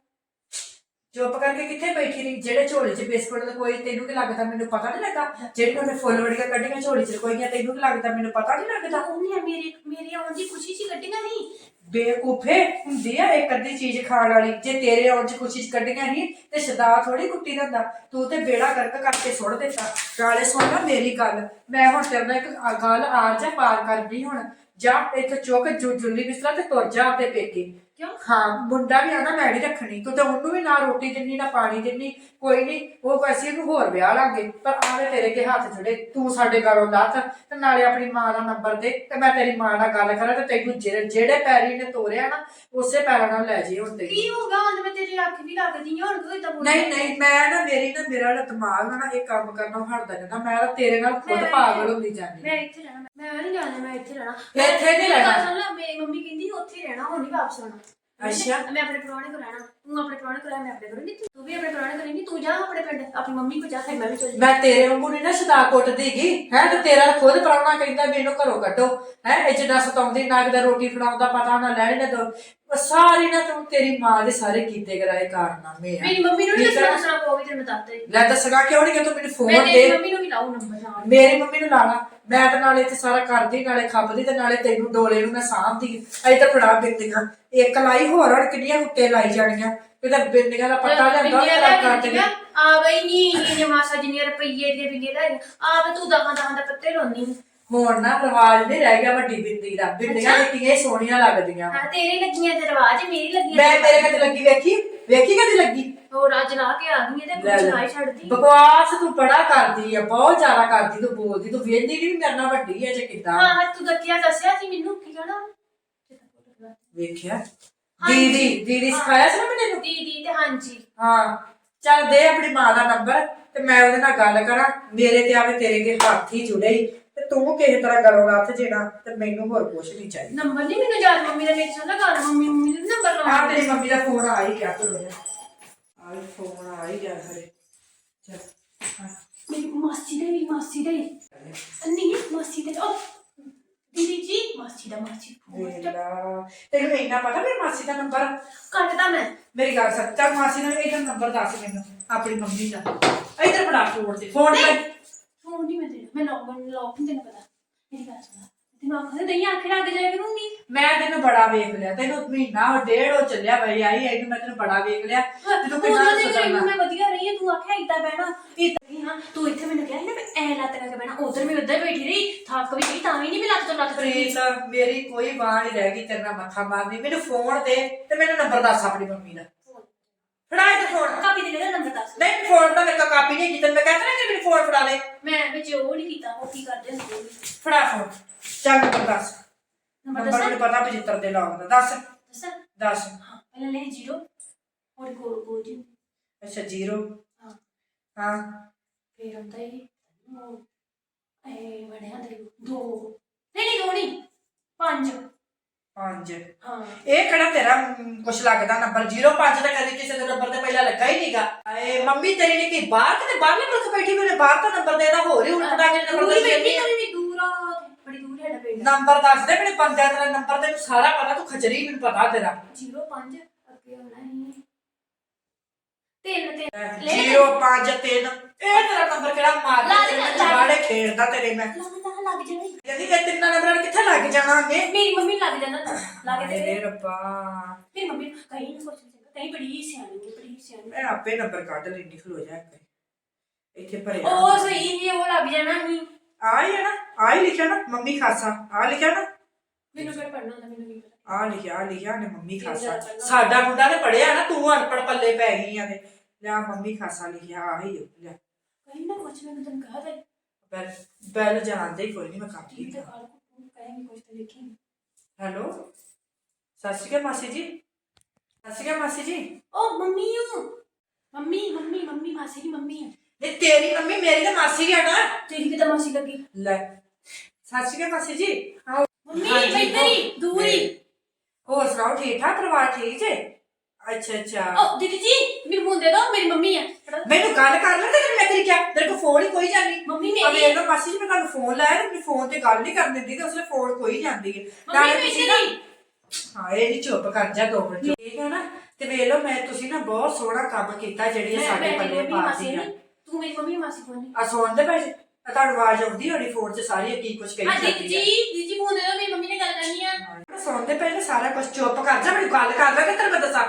ਚੁੱਪ ਕਰਕੇ ਕਿੱਥੇ ਬੈਠੀ ਰਹੀ? ਜਿਹੜੇ ਝੋਲੇ 'ਚ ਬਿਸਕੁਟ ਕੋਈ ਤੈਨੂੰ ਕੀ ਲੱਗਦਾ ਮੈਨੂੰ ਪਤਾ ਨਹੀਂ ਲੱਗਾ? ਜਿਹੜੀ ਉਹਨੇ ਫੁੱਲ ਵੜੀਆਂ ਕੱਢੀਆਂ ਝੋਲੇ 'ਚ ਕੋਈ ਤੈਨੂੰ ਕੀ ਲੱਗਦਾ ਮੈਨੂੰ ਪਤਾ ਨਹੀਂ ਲੱਗਦਾ? ਉਹਨੇ ਮੇਰੀ ਮੇਰੀ ਆਉਣ ਦੀ ਖੁਸ਼ੀ 'ਚ ਕੱਢੀਆਂ ਨਹੀਂ ਬੇਕੂਫੇ ਹੁੰਦੀ ਆ ਇੱਕ ਅੱਧੀ ਚੀਜ਼ ਖਾਣ ਵਾਲੀ। ਜੇ ਤੇਰੇ ਆਉਣ 'ਚ ਖੁਸ਼ੀ 'ਚ ਕੱਢੀਆਂ ਨਹੀਂ ਤੇ ਸਦਾ ਥੋੜੀ ਕੁੱਟੀ ਦਿੰਦਾ। ਤੂੰ ਤੇ ਬੇੜਾ ਕਰਕ ਕਰਕੇ ਸੁੱਟ ਦਿੱਤਾ। ਗਾਲੇ ਸੁਣ ਲੈ ਮੇਰੀ ਗੱਲ। ਮੈਂ ਹੁਣ ਤੇਰੇ ਨਾਲ ਇੱਕ ਗੱਲ ਆਰ ਜਾ ਪਾਰ ਕਰਦੀ ਹੁਣ। ਜਾ ਇੱਥੇ ਚੁੱਕ ਜੁ ਜੁੱਲੀ ਬਿਸਲਾ ਤੇ ਤੁਰ ਜਾ ਤੇ ਪੇਕੇ। ਕਿਉਂ? ਹਾਂ ਮੁੰਡਾ ਵੀ ਆਂਦਾ ਮੈਂ ਨਹੀਂ ਰੱਖਣੀ ਤੂੰ ਤੇ ਉਹਨੂੰ ਵੀ ਨਾ ਰੋਟੀ ਦਿੰਨੀ ਨਾ ਪਾਣੀ ਦਿੰਨੀ ਕੋਈ ਨਹੀਂ ਉਹ ਕੈਸੀ ਨੂੰ ਹੋਰ ਵਿਆਹ ਲਾਂਗੇ। ਪਰ ਆਵੇ ਤੇਰੇ ਕੇ ਹੱਥ ਜੁੜੇ ਤੂੰ ਸਾਡੇ ਘਰੋਂ ਲੱਥ ਤੇ ਨਾਲੇ ਆਪਣੀ ਮਾਂ ਦਾ ਨੰਬਰ ਦੇ ਤੇ ਮੈਂ ਤੇਰੀ ਮਾਂ ਨਾਲ ਗੱਲ ਕਰਾਂ ਤੇ ਤੈਨੂੰ ਜਿਹੜੇ ਜਿਹੜੇ ਪੈਰੀ ਨੇ ਤੋਰਿਆ ਨਾ ਉਸੇ ਪੈਰਾਂ ਨਾਲ ਲੈ ਜੇ ਹੁਣ ਤੇ ਕੀ ਹੋਗਾ ਹੁਣ ਮੈਂ ਤੇਰੀ ਅੱਖ ਵੀ ਲੱਗਦੀ ਆ ਹੁਣ ਤੂੰ ਇਦਾਂ ਬੋਲ ਨਹੀਂ ਨਹੀਂ ਮੈਂ ਨਾ ਮੇਰੀ ਨਾ ਮੇਰਾ ਨਾ ਦਿਮਾਗ ਨਾ ਇਹ ਕੰਮ ਕਰਨਾ ਹਟਦਾ ਜਾਂਦਾ ਮੈਂ ਤਾਂ ਤੇਰੇ ਨਾਲ ਖੁਦ ਪਾਗਲ ਹੁੰਦੀ ਜਾਂਦੀ। ਮੈਂ ਇੱਥੇ ਰਹਿਣਾ ਮੈਂ ਨਹੀਂ ਜਾਣਾ ਮੈਂ ਇੱਥੇ ਰਹਿਣਾ। ਇੱਥੇ ਨੀ ਮੇਰੀ ਗੱਲ ਰਹਿਣਾ। ਮੇਰੀ ਮੰਮੀ ਕਹਿੰਦੀ ਉੱਥੇ ਹੀ ਰਹਿਣਾ ਹੁਣ ਨਹੀਂ ਵਾਪਸ ਆਉਣਾ। ਅੱਛਾ। ਮੈਂ ਆਪਣੇ ਪ੍ਰਾਹੁਣੇ ਕੋਲ ਰਹਿਣਾ ਤੂੰ ਆਪਣੇ ਪੁਰਾਣੇ ਕੋਲ ਰਹਿ ਮੈਂ ਆਪਣੇ ਨਹੀਂ ਤੂੰ ਵੀ ਆਪਣੇ ਪੁਰਾਣੇ ਕੋਲ ਨਹੀਂ ਤੂੰ ਜਾ ਆਪਣੇ ਪਿੰਡ ਆਪਣੀ ਮੰਮੀ ਕੋਲ ਜਾ ਫਿਰ ਮੈਂ ਵੀ ਚੱਲ ਮੈਂ ਤੇਰੇ ਵਾਂਗੂ ਨਹੀਂ ਨਾ ਸਦਾ ਕੁੱਟਦੀਗੀ ਹੈ ਤੇ ਤੇਰਾ ਖੁਦ ਪ੍ਰਾਹੁਣਾ ਕਹਿੰਦਾ ਵੀ ਇਹਨੂੰ ਘਰੋਂ ਕੱਢੋ ਹੈ ਇਹ ਜਿੱਦਾਂ ਸਤਾਉਂਦੀ ਨਾ ਕਿਤੇ ਰੋਟੀ ਫੜਾਉਂਦਾ ਪਤਾ ਨਾ ਲੈਣੀ ਨਾ ਦੋ ਉਹ ਸਾਰੀ ਨਾ ਤੂੰ ਤੇਰੀ ਮਾਂ ਦੇ ਸਾਰੇ ਕੀਤੇ ਕਰਾਏ ਕਾਰਨਾਮੇ ਆ। ਮੇਰੀ ਮੰਮੀ ਨੂੰ ਨਹੀਂ? ਦੱਸਣਾ ਪਊਗੀ ਤੈਨੂੰ ਦੱਸ ਦੇ ਲੈ ਦੱਸਗਾ ਕਿਉਂ ਨਹੀਂ ਕਿ ਤੂੰ ਮੈਨੂੰ ਮੈਂ ਫੋਨ ਤੇਰੀ ਦੇ? ਮੰਮੀ ਨੂੰ ਵੀ ਲਾਉ ਨੰਬਰ ਨਾਲ। ਮੇਰੀ ਮੰਮੀ ਨੂੰ ਲਾਣਾ ਮੈਂ ਤਾਂ ਨਾਲੇ ਇੱਥੇ ਸਾਰਾ ਕਰਦੀ ਨਾਲੇ ਖੱਪਦੀ ਤੇ ਨਾਲੇ ਤੈਨੂੰ ਡੋਲੇ ਨੂੰ ਮੈਂ ਸਾਂਭਦੀ ਅਜੇ ਤਾਂ ਫੜਾ ਬਿੰਦੀਆਂ ਇੱਕ ਲਾਈ ਹੋਰ ਹੜ ਕਿੰਨੀਆਂ ਉੱਤੇ ਲਾਈ ਜਾਣੀਆਂ। ਕਿਤੇ ਬਿੰਦੀਆਂ ਦਾ ਬਿੰਦੀਆਂ ਤੇਰਾ ਲੈ ਕਰ ਕੇ। ਆ ਆ ਗਈ ਨਹੀਂ ਇਹਨੇ ਮਾਸਾ ਜਿੰਨੀਆਂ ਰੁਪਈਏ ਦੀਆਂ ਬਿੰਦੀਆਂ ਲੈ ਆਪ ਤੂੰ ਦਹਾਂ ਦਹਾਂ ਦਾ ਪੱਤੇ ਲਾਉਣੀ ਹੁਣ ਨਾ ਰਿਵਾਜ ਨਹੀਂ ਰਹਿ ਗਿਆ ਵੱਡੀ ਬਿੰਦੀ ਦਾ। ਬਿੰਦੀਆਂ ਹੀ ਸੋਹਣੀਆਂ ਲੱਗਦੀਆਂ ਹਾਂ ਤੇਰੇ ਲੱਗੀਆਂ ਤੇ ਰਿਵਾਜ ਮੇਰੀ ਲੱਗੀਆਂ ਮੈਂ ਤੇਰੇ ਕਦੇ ਲੱਗੀ ਵੇਖੀ? ਵੇਖੀ ਕਦੇ ਲੱਗੀ? ਹੋਰ ਅੱਜ ਲਾ ਕੇ ਆ ਗਈ ਲੈ ਕੁਝ। ਨਾ ਛੱਡਦੀ ਬਕਵਾਸ ਤੂੰ ਬੜਾ ਕਰਦੀ ਆ ਬਹੁਤ ਜ਼ਿਆਦਾ ਕਰਦੀ ਤੂੰ ਬੋਲਦੀ ਤੂੰ ਵੇਖਦੀ ਨਹੀਂ ਮੇਰੇ ਨਾਲ ਵੱਡੀ ਹੈ ਜੇ ਕਿੱਦਾਂ। ਹਾਂ ਹਾਂ ਤੂੰ ਦੱਸਿਆ ਦੱਸਿਆ ਸੀ ਮੈਨੂੰ ਕੀ ਕਹਿਣਾ? ਵੇਖਿਆ? ਹਾਂਜੀ। ਦੀਦੀ ਦੀਦੀ ਸਿਖਾਇਆ ਸੀ ਨਾ ਮੈਂ ਤੈਨੂੰ ਦੀਦੀ ਤੇ ਹਾਂਜੀ। ਹਾਂ। ਚੱਲ ਦੇ ਆਪਣੀ ਮਾਂ ਦਾ ਨੰਬਰ ਤੇ ਮੈਂ ਉਹਦੇ ਨਾਲ ਗੱਲ ਕਰਾਂ। ਮੇਰੇ ਤੇ ਆਵੇ ਤੇਰੇ ਕੇ ਹੱਥ ਹੀ ਜੁੜੇ ਈ ਤੇ ਤੂੰ ਕਿਸੇ ਤਰ੍ਹਾਂ ਕਰੋ ਹੱਥ ਜਿਹੜਾ ਤੇ ਮੈਨੂੰ ਹੋਰ ਕੁਝ ਨਹੀਂ ਚਾਹੀਦਾ। ਨੰਬਰ ਨਹੀਂ ਮੈਨੂੰ ਯਾਦ ਮੰਮੀ ਦਾ ਮੇਰੇ ਨਾਲ ਗੱਲ ਮੰਮੀ ਮੰਮੀ ਨੇ ਨੰਬਰ ਆ ਲਾਉਣਾ ਤੇਰੀ ਮੰਮੀ ਦਾ ਫੋਨ ਆ ਹੀ ਗਿਆ ਤੋ ਆ ਵੀ ਫੋਨ ਆ ਹੀ ਗਿਆ ਹਰੇ। ਚੱਲ। ਮੇਰੀ ਮਾਸੀ ਦਾ ਵੀ ਮਾਸੀ ਦਾ ਨਹੀਂ ਮਾਸੀ ਦਾ ਉਹ ਦੀਦੀ ਜੀ ਮਾਸੀ ਦਾ ਮਾਸੀ ਵੇਲਾ ਤੈਨੂੰ ਇੰਨਾ ਪਤਾ ਮੇਰੀ ਮਾਸੀ ਦਾ ਨੰਬਰ ਕੱਟਦਾ ਮੈਂ। ਮੇਰੀ ਗੱਲ ਸੁਣ ਚੱਲ ਮਾਸੀ ਦਾ ਇਹਦਾ ਨੰਬਰ ਦੱਸ ਮੈਨੂੰ ਆਪਣੀ ਮੰਮੀ ਦਾ। ਇੱਧਰ ਫੜਾ ਫੋਨ ਤੇ ਫੋਨ ਤੇ। ਫੋਨ ਨਹੀਂ ਮੈਂ ਦੇਣਾ ਮੈਂ ਲੌਕ ਲੌਕ ਨਹੀਂ ਤੈਨੂੰ ਪਤਾ। ਮੇਰੀ ਗੱਲ ਸੁਣ। ਤੈਨੂੰ ਆਖਦਾ ਦਈਆਂ ਅੱਖ ਲੱਗ ਜਾਇਆ ਕਰੂੰਗੀ। ਮੈਂ ਤੈਨੂੰ ਬੜਾ ਵੇਖ ਲਿਆ ਤੈਨੂੰ ਮਹੀਨਾ ਡੇਢ ਹੋ ਚੱਲਿਆ ਬਈ ਆਈ ਨੂੰ ਮੈਂ ਤੈਨੂੰ ਬੜਾ ਵੇਖ ਲਿਆ। ਤੇ ਤੂੰ ਕਿੰਨਾ ਉਹਨਾਂ ਦੇ ਘਰੇ ਸੋਚਣਾ ਮੈਂ ਵਧੀਆ ਰਹੀ ਹਾਂ ਤੂੰ ਆਖਿਆ ਇਦਾਂ ਬਹਿਣਾ। ਇਦਾਂ ਹਾਂ ਤੂੰ ਇੱਥੇ ਮੈਨੂੰ ਕਿਹਾ ਸੀ ਨਾ ਮੈਂ ਐ ਲੱਤ ਕਰਕੇ ਬਹਿਣਾ ਉਧਰ ਮੈਂ ਉੱਧਰ ਬੈਠੀ ਰਹੀ ਥੱਕ ਵੀ ਗਈ ਤਾਂ ਵੀ ਨਹੀਂ ਮੈਂ ਲੱਤ ਤੋਂ ਲੱਤ ਕਰੀ ਪ੍ਰੀਤ ਮੇਰੀ ਕੋਈ ਬਾਹ ਨਹੀਂ ਰਹਿ ਗਈ ਤੇਰੇ ਨਾਲ ਮੱਥਾ ਮਾਰਨੀ। ਮੈਨੂੰ ਫੋਨ ਦੇ ਤੇ ਮੈਨੂੰ ਨੰਬਰ ਦੱਸ ਆਪਣੀ ਮੰਮੀ ਦਾ। ਫੜਾ ਇਹ ਫੋਨ। ਕਾਪੀ ਦੇ ਦੇ ਨੰਬਰ ਦੱਸ। ਨਹੀਂ ਫੋਨ ਦਾ ਮੇਰੇ ਕੋਲ ਕਾਪੀ ਨਹੀਂ ਜਿੱਦਣ ਮੈਂ ਕਹਿੰਦਾ ਨਾ ਕਿ ਮੈਨੂੰ ਫੋਨ ਫੜਾ ਲੈ ਮੈਂ ਵਿੱਚ ਉਹ ਨਹੀਂ ਕੀਤਾ ਉਹ ਕੀ ਕਰਦੇ ਹੁੰਦੇ ਨੇ। ਫੜਾ ਫੋਨ। ਚੱਲ ਨੰਬਰ ਦੱਸ। ਨੰਬਰ ਨੰਬਰ ਦੱਸਾਂ। ਮੈਨੂੰ ਪਤਾ ਬਜਿੱਤਰ ਦੇ ਲਾਉਣ ਦਾ। ਦੱਸ। ਦੱਸਾਂ। ਦੱਸ। ਹਾਂ ਪਹਿਲਾਂ ਲੈ ਜ਼ੀਰੋ। ਹੋਰ ਕੋਲ ਕੋਲ ਜੀ ਅੱਛਾ ਜ਼ੀਰੋ। ਹਾਂ। ਹਾਂ। ਫੇਰ ਹੁੰਦਾ ਉਹ ਇਹ ਬਣਿਆ ਦੇ ਦੋ। ਨਹੀਂ ਨਹੀਂ ਦੋ ਨਹੀਂ। ਪੰਜ। ਪੰਜ। ਹਾਂ। ਇਹ ਕਿਹੜਾ ਤੇਰਾ ਮ, ਕੁਛ ਲੱਗਦਾ ਨੰਬਰ 05 ਤਾਂ ਕਦੇ ਕਿਸੇ ਦੇ ਨੰਬਰ ਤੇ ਪਹਿਲਾਂ ਲੱਗਾ ਹੀ ਨਹੀਂਗਾ। ਏ ਮੰਮੀ ਤੇਰੀ ਨੇ ਕੀ ਬਾਹਰ ਕਿਤੇ ਬਾਹਰਲੇ ਮੁਲਕ ਬੈਠੀ ਮੇਰੇ ਬਾਹਰ ਤਾਂ ਨੰਬਰ ਦੇਦਾ ਹੋਰ ਹੀ ਉਲਟ ਪਟਾ ਕੇ ਨੰਬਰ ਦੂਰ ਦੱਸ ਬੈਠੀ ਦਿੰਦੀ ਆ। ਤਾਂ ਵੀ ਦੂਰ ਆ ਬੜੀ ਦੂਰ ਹੈ ਪਿੰਡ। ਨੰਬਰ ਦੱਸ ਦੇ ਮੇਰੇ ਬੰਦਿਆਂ ਤੇਰਾ ਨੰਬਰ ਤੈਨੂੰ ਸਾਰਾ ਪਤਾ ਤੂੰ ਖਚਰੀ ਮੈਨੂੰ ਪਤਾ ਤੇਰਾ। ਜ਼ੀਰੋ ਪੰਜ ਅੱਗੇ ਹੋਣਾ ਹੀ। ਤਿੰਨ ਤਿੰਨ। ਲੈ 053 ਇਹ ਤੇਰਾ ਨੰਬਰ ਕਿਹੜਾ? ਮਾਰ ਲਾ ਦੇ, ਲਾ ਦੇ। ਜਵਾੜੇ ਖੇਡਦਾ ਤੇਰੇ ਮੈਂ। ਲੱਗ ਜਾਣੀ। ਕਹਿੰਦੀ ਇਹ ਤਿੰਨਾਂ ਨੰਬਰਾਂ ਨੂੰ ਕਿੱਥੇ ਲੱਗ ਜਾਣਾਗੇ ਮੇਰੀ ਮੰਮੀ ਲੱਗ ਜਾਂਦਾ ਲੱਗ ਮੇਰੇ ਦੇ ਰੱਬਾ। ਮੇਰੀ ਮੰਮੀ ਕਹੀਂ ਨਾ ਕੁਛ ਕਹੀਂ ਬੜੀ ਸਿਆਣੀ ਹੈ ਬੜੀ ਸਿਆਣੀ ਮੈਂ ਆਪੇ ਨੰਬਰ ਕੱਢ ਲੈਣੀ ਖਲੋ ਜਾ ਕੇ ਇੱਥੇ ਭਰੇ ਉਹ ਸਹੀ ਹੀ ਉਹ ਲੱਗ ਜਾਣਾ ਹੀ। ਆ ਹੀ ਹੈ ਨਾ ਆ ਹੀ ਲਿਖਿਆ ਨਾ ਮੰਮੀ ਖਾਸਾ। ਆ ਲਿਖਿਆ ਨਾ। ਮੈਨੂੰ ਫਿਰ ਪੜਨਾ ਹੁੰਦਾ ਮੈਨੂੰ ਨਹੀਂ ਪਤਾ। ਆ ਲਿਖਿਆ ਆ ਲਿਖਿਆ ਨੇ ਮੰਮੀ ਖਾਸਾ। ਜ਼ਿਆਦਾ ਪੜ੍ਹਨਾ। ਸਾਡਾ ਮੁੰਡਾ ਤੇ ਪੜਿਆ ਨਾ ਤੂੰ ਅਨਪੜ ਪੱਲੇ ਪੈ ਗਈ ਆ ਤੇ। ਲਿਆ ਮੰਮੀ ਖਾਸਾ ਲਿਖਿਆ ਆ ਹੀ ਓ, ਲਿਆ ਕਹੀਂ ਨਾ ਕੁਛ ਮੈਨੂੰ ਤੈਨੂੰ ਕਹਾ ਦੇ। ਬੈਲ ਬੈਲ ਜਾਣਦੇ ਹੀ ਕੋਈ ਨਹੀਂ ਮੈਂ ਕੰਮ ਠੀਕ ਕੀ ਤੇ ਕਾਲ ਕੋ ਕਹੀਂ ਕੁਛ ਤੇ ਦੇਖੀ ਹੈਲੋ? ਸਤਿ ਸ਼੍ਰੀ ਅਕਾਲ ਮਾਸੀ ਜੀ। ਸਤਿ ਸ਼੍ਰੀ ਅਕਾਲ ਮਾਸੀ ਜੀ। ਉਹ ਮੰਮੀ ਹੂੰ ਮੰਮੀ ਮੰਮੀ ਮੰਮੀ ਮਾਸੀ ਦੀ ਮੰਮੀ ਹੈ ਨਹੀਂ ਤੇਰੀ ਮੰਮੀ ਮੇਰੀ ਤਾਂ ਮਾਸੀ ਆ ਨਾ। ਤੇਰੀ ਕਿਤਾ ਮਾਸੀ ਲੱਗੀ? ਲੈ ਸਤਿ ਸ਼੍ਰੀ ਅਕਾਲ ਮਾਸੀ ਜੀ। ਆਓ ਮੰਮੀ ਹਾਂਜੀ, ਬੈਠੀ ਦੂਰੀ ਹੋਰ ਸੁਣਾਓ ਠੀਕ ਠਾਕ ਪਰਿਵਾਰ ਠੀਕ ਜੇ? ਅੱਛਾ ਅੱਛਾ। ਉਹ ਦੀਦੀ ਜੀ ਮੈਨੂੰ ਫੋਨ ਦੇ ਦੋ ਮੇਰੀ ਮੰਮੀ ਹੈ ਮੈਨੂੰ ਗੱਲ ਕਰ ਲੈ ਤੇ ਤੇਰੀ ਕਿਹਾ ਮੇਰੇ ਕੋਲ ਫੋਨ ਹੀ ਕੋਈ ਜਾਂਦੀ ਮੰਮੀ ਮੇਰੀ ਵੇਖ ਲਓ ਮਾਸੀ ਜੀ ਮੈਂ ਤੁਹਾਨੂੰ ਫੋਨ ਲਾਇਆ ਤੇ ਫੋਨ ਤੇ ਗੱਲ ਨਹੀਂ ਕਰਨ ਦਿੰਦੀ ਤੇ ਉਸਲੇ ਫੋਨ ਕੋਈ ਜਾਂਦੀ ਹੈ ਮੰਮੀ ਤੁਸੀਂ ਮੇਰੀ ਨਾ- ਹਾਂ। ਇਹ ਨਹੀਂ ਚੁੱਪ ਕਰ ਜਾ ਦੋ ਮਿੰਟ। ਠੀਕ ਹੈ ਨਾ? ਤੇ ਵੇਖ ਲਓ ਮੈਂ ਤੁਸੀਂ ਨਾ ਬਹੁਤ ਸੋਹਣਾ ਕੰਮ ਕੀਤਾ ਜਿਹੜੀ ਇਹ ਮੈਂ ਸਾਡੇ ਪੱਲੇ ਮੰਮੀ ਮਾਸੀ ਪਾਤੀ ਆ ਨਹੀਂ। ਤੂੰ ਮੇਰੀ ਮੰਮੀ ਮਾਸੀ ਕੋਲ ਨਹੀਂ। ਆ ਸੌਣ ਦੇ ਪੈਸੇ ਆ ਤੁਹਾਨੂੰ ਆਵਾਜ਼ ਆਉਂਦੀ ਹੋਣੀ ਫੋਨ 'ਚ ਸਾਰੀ ਕੀ ਕੁਝ ਕਹੀ ਜਾਂਦੀ ਜੀ ਹੈ। ਦੀਦੀ ਜੀ ਫੋਨ ਦੇ ਦੋ ਮੇਰੀ ਮੰਮੀ ਨੇ ਗੱਲ ਕਰਨੀ ਆ। ਸੌਣ ਦੇ ਪਹਿਲੇ ਸਾਰਾ ਕੁਝ ਚੁੱਪ ਕਰ ਜਾ ਮੈਨੂੰ ਗੱਲ ਕਰ ਲੈ ਕਿ ਤੈਨੂੰ ਮੈਂ ਦੱਸਾਂ?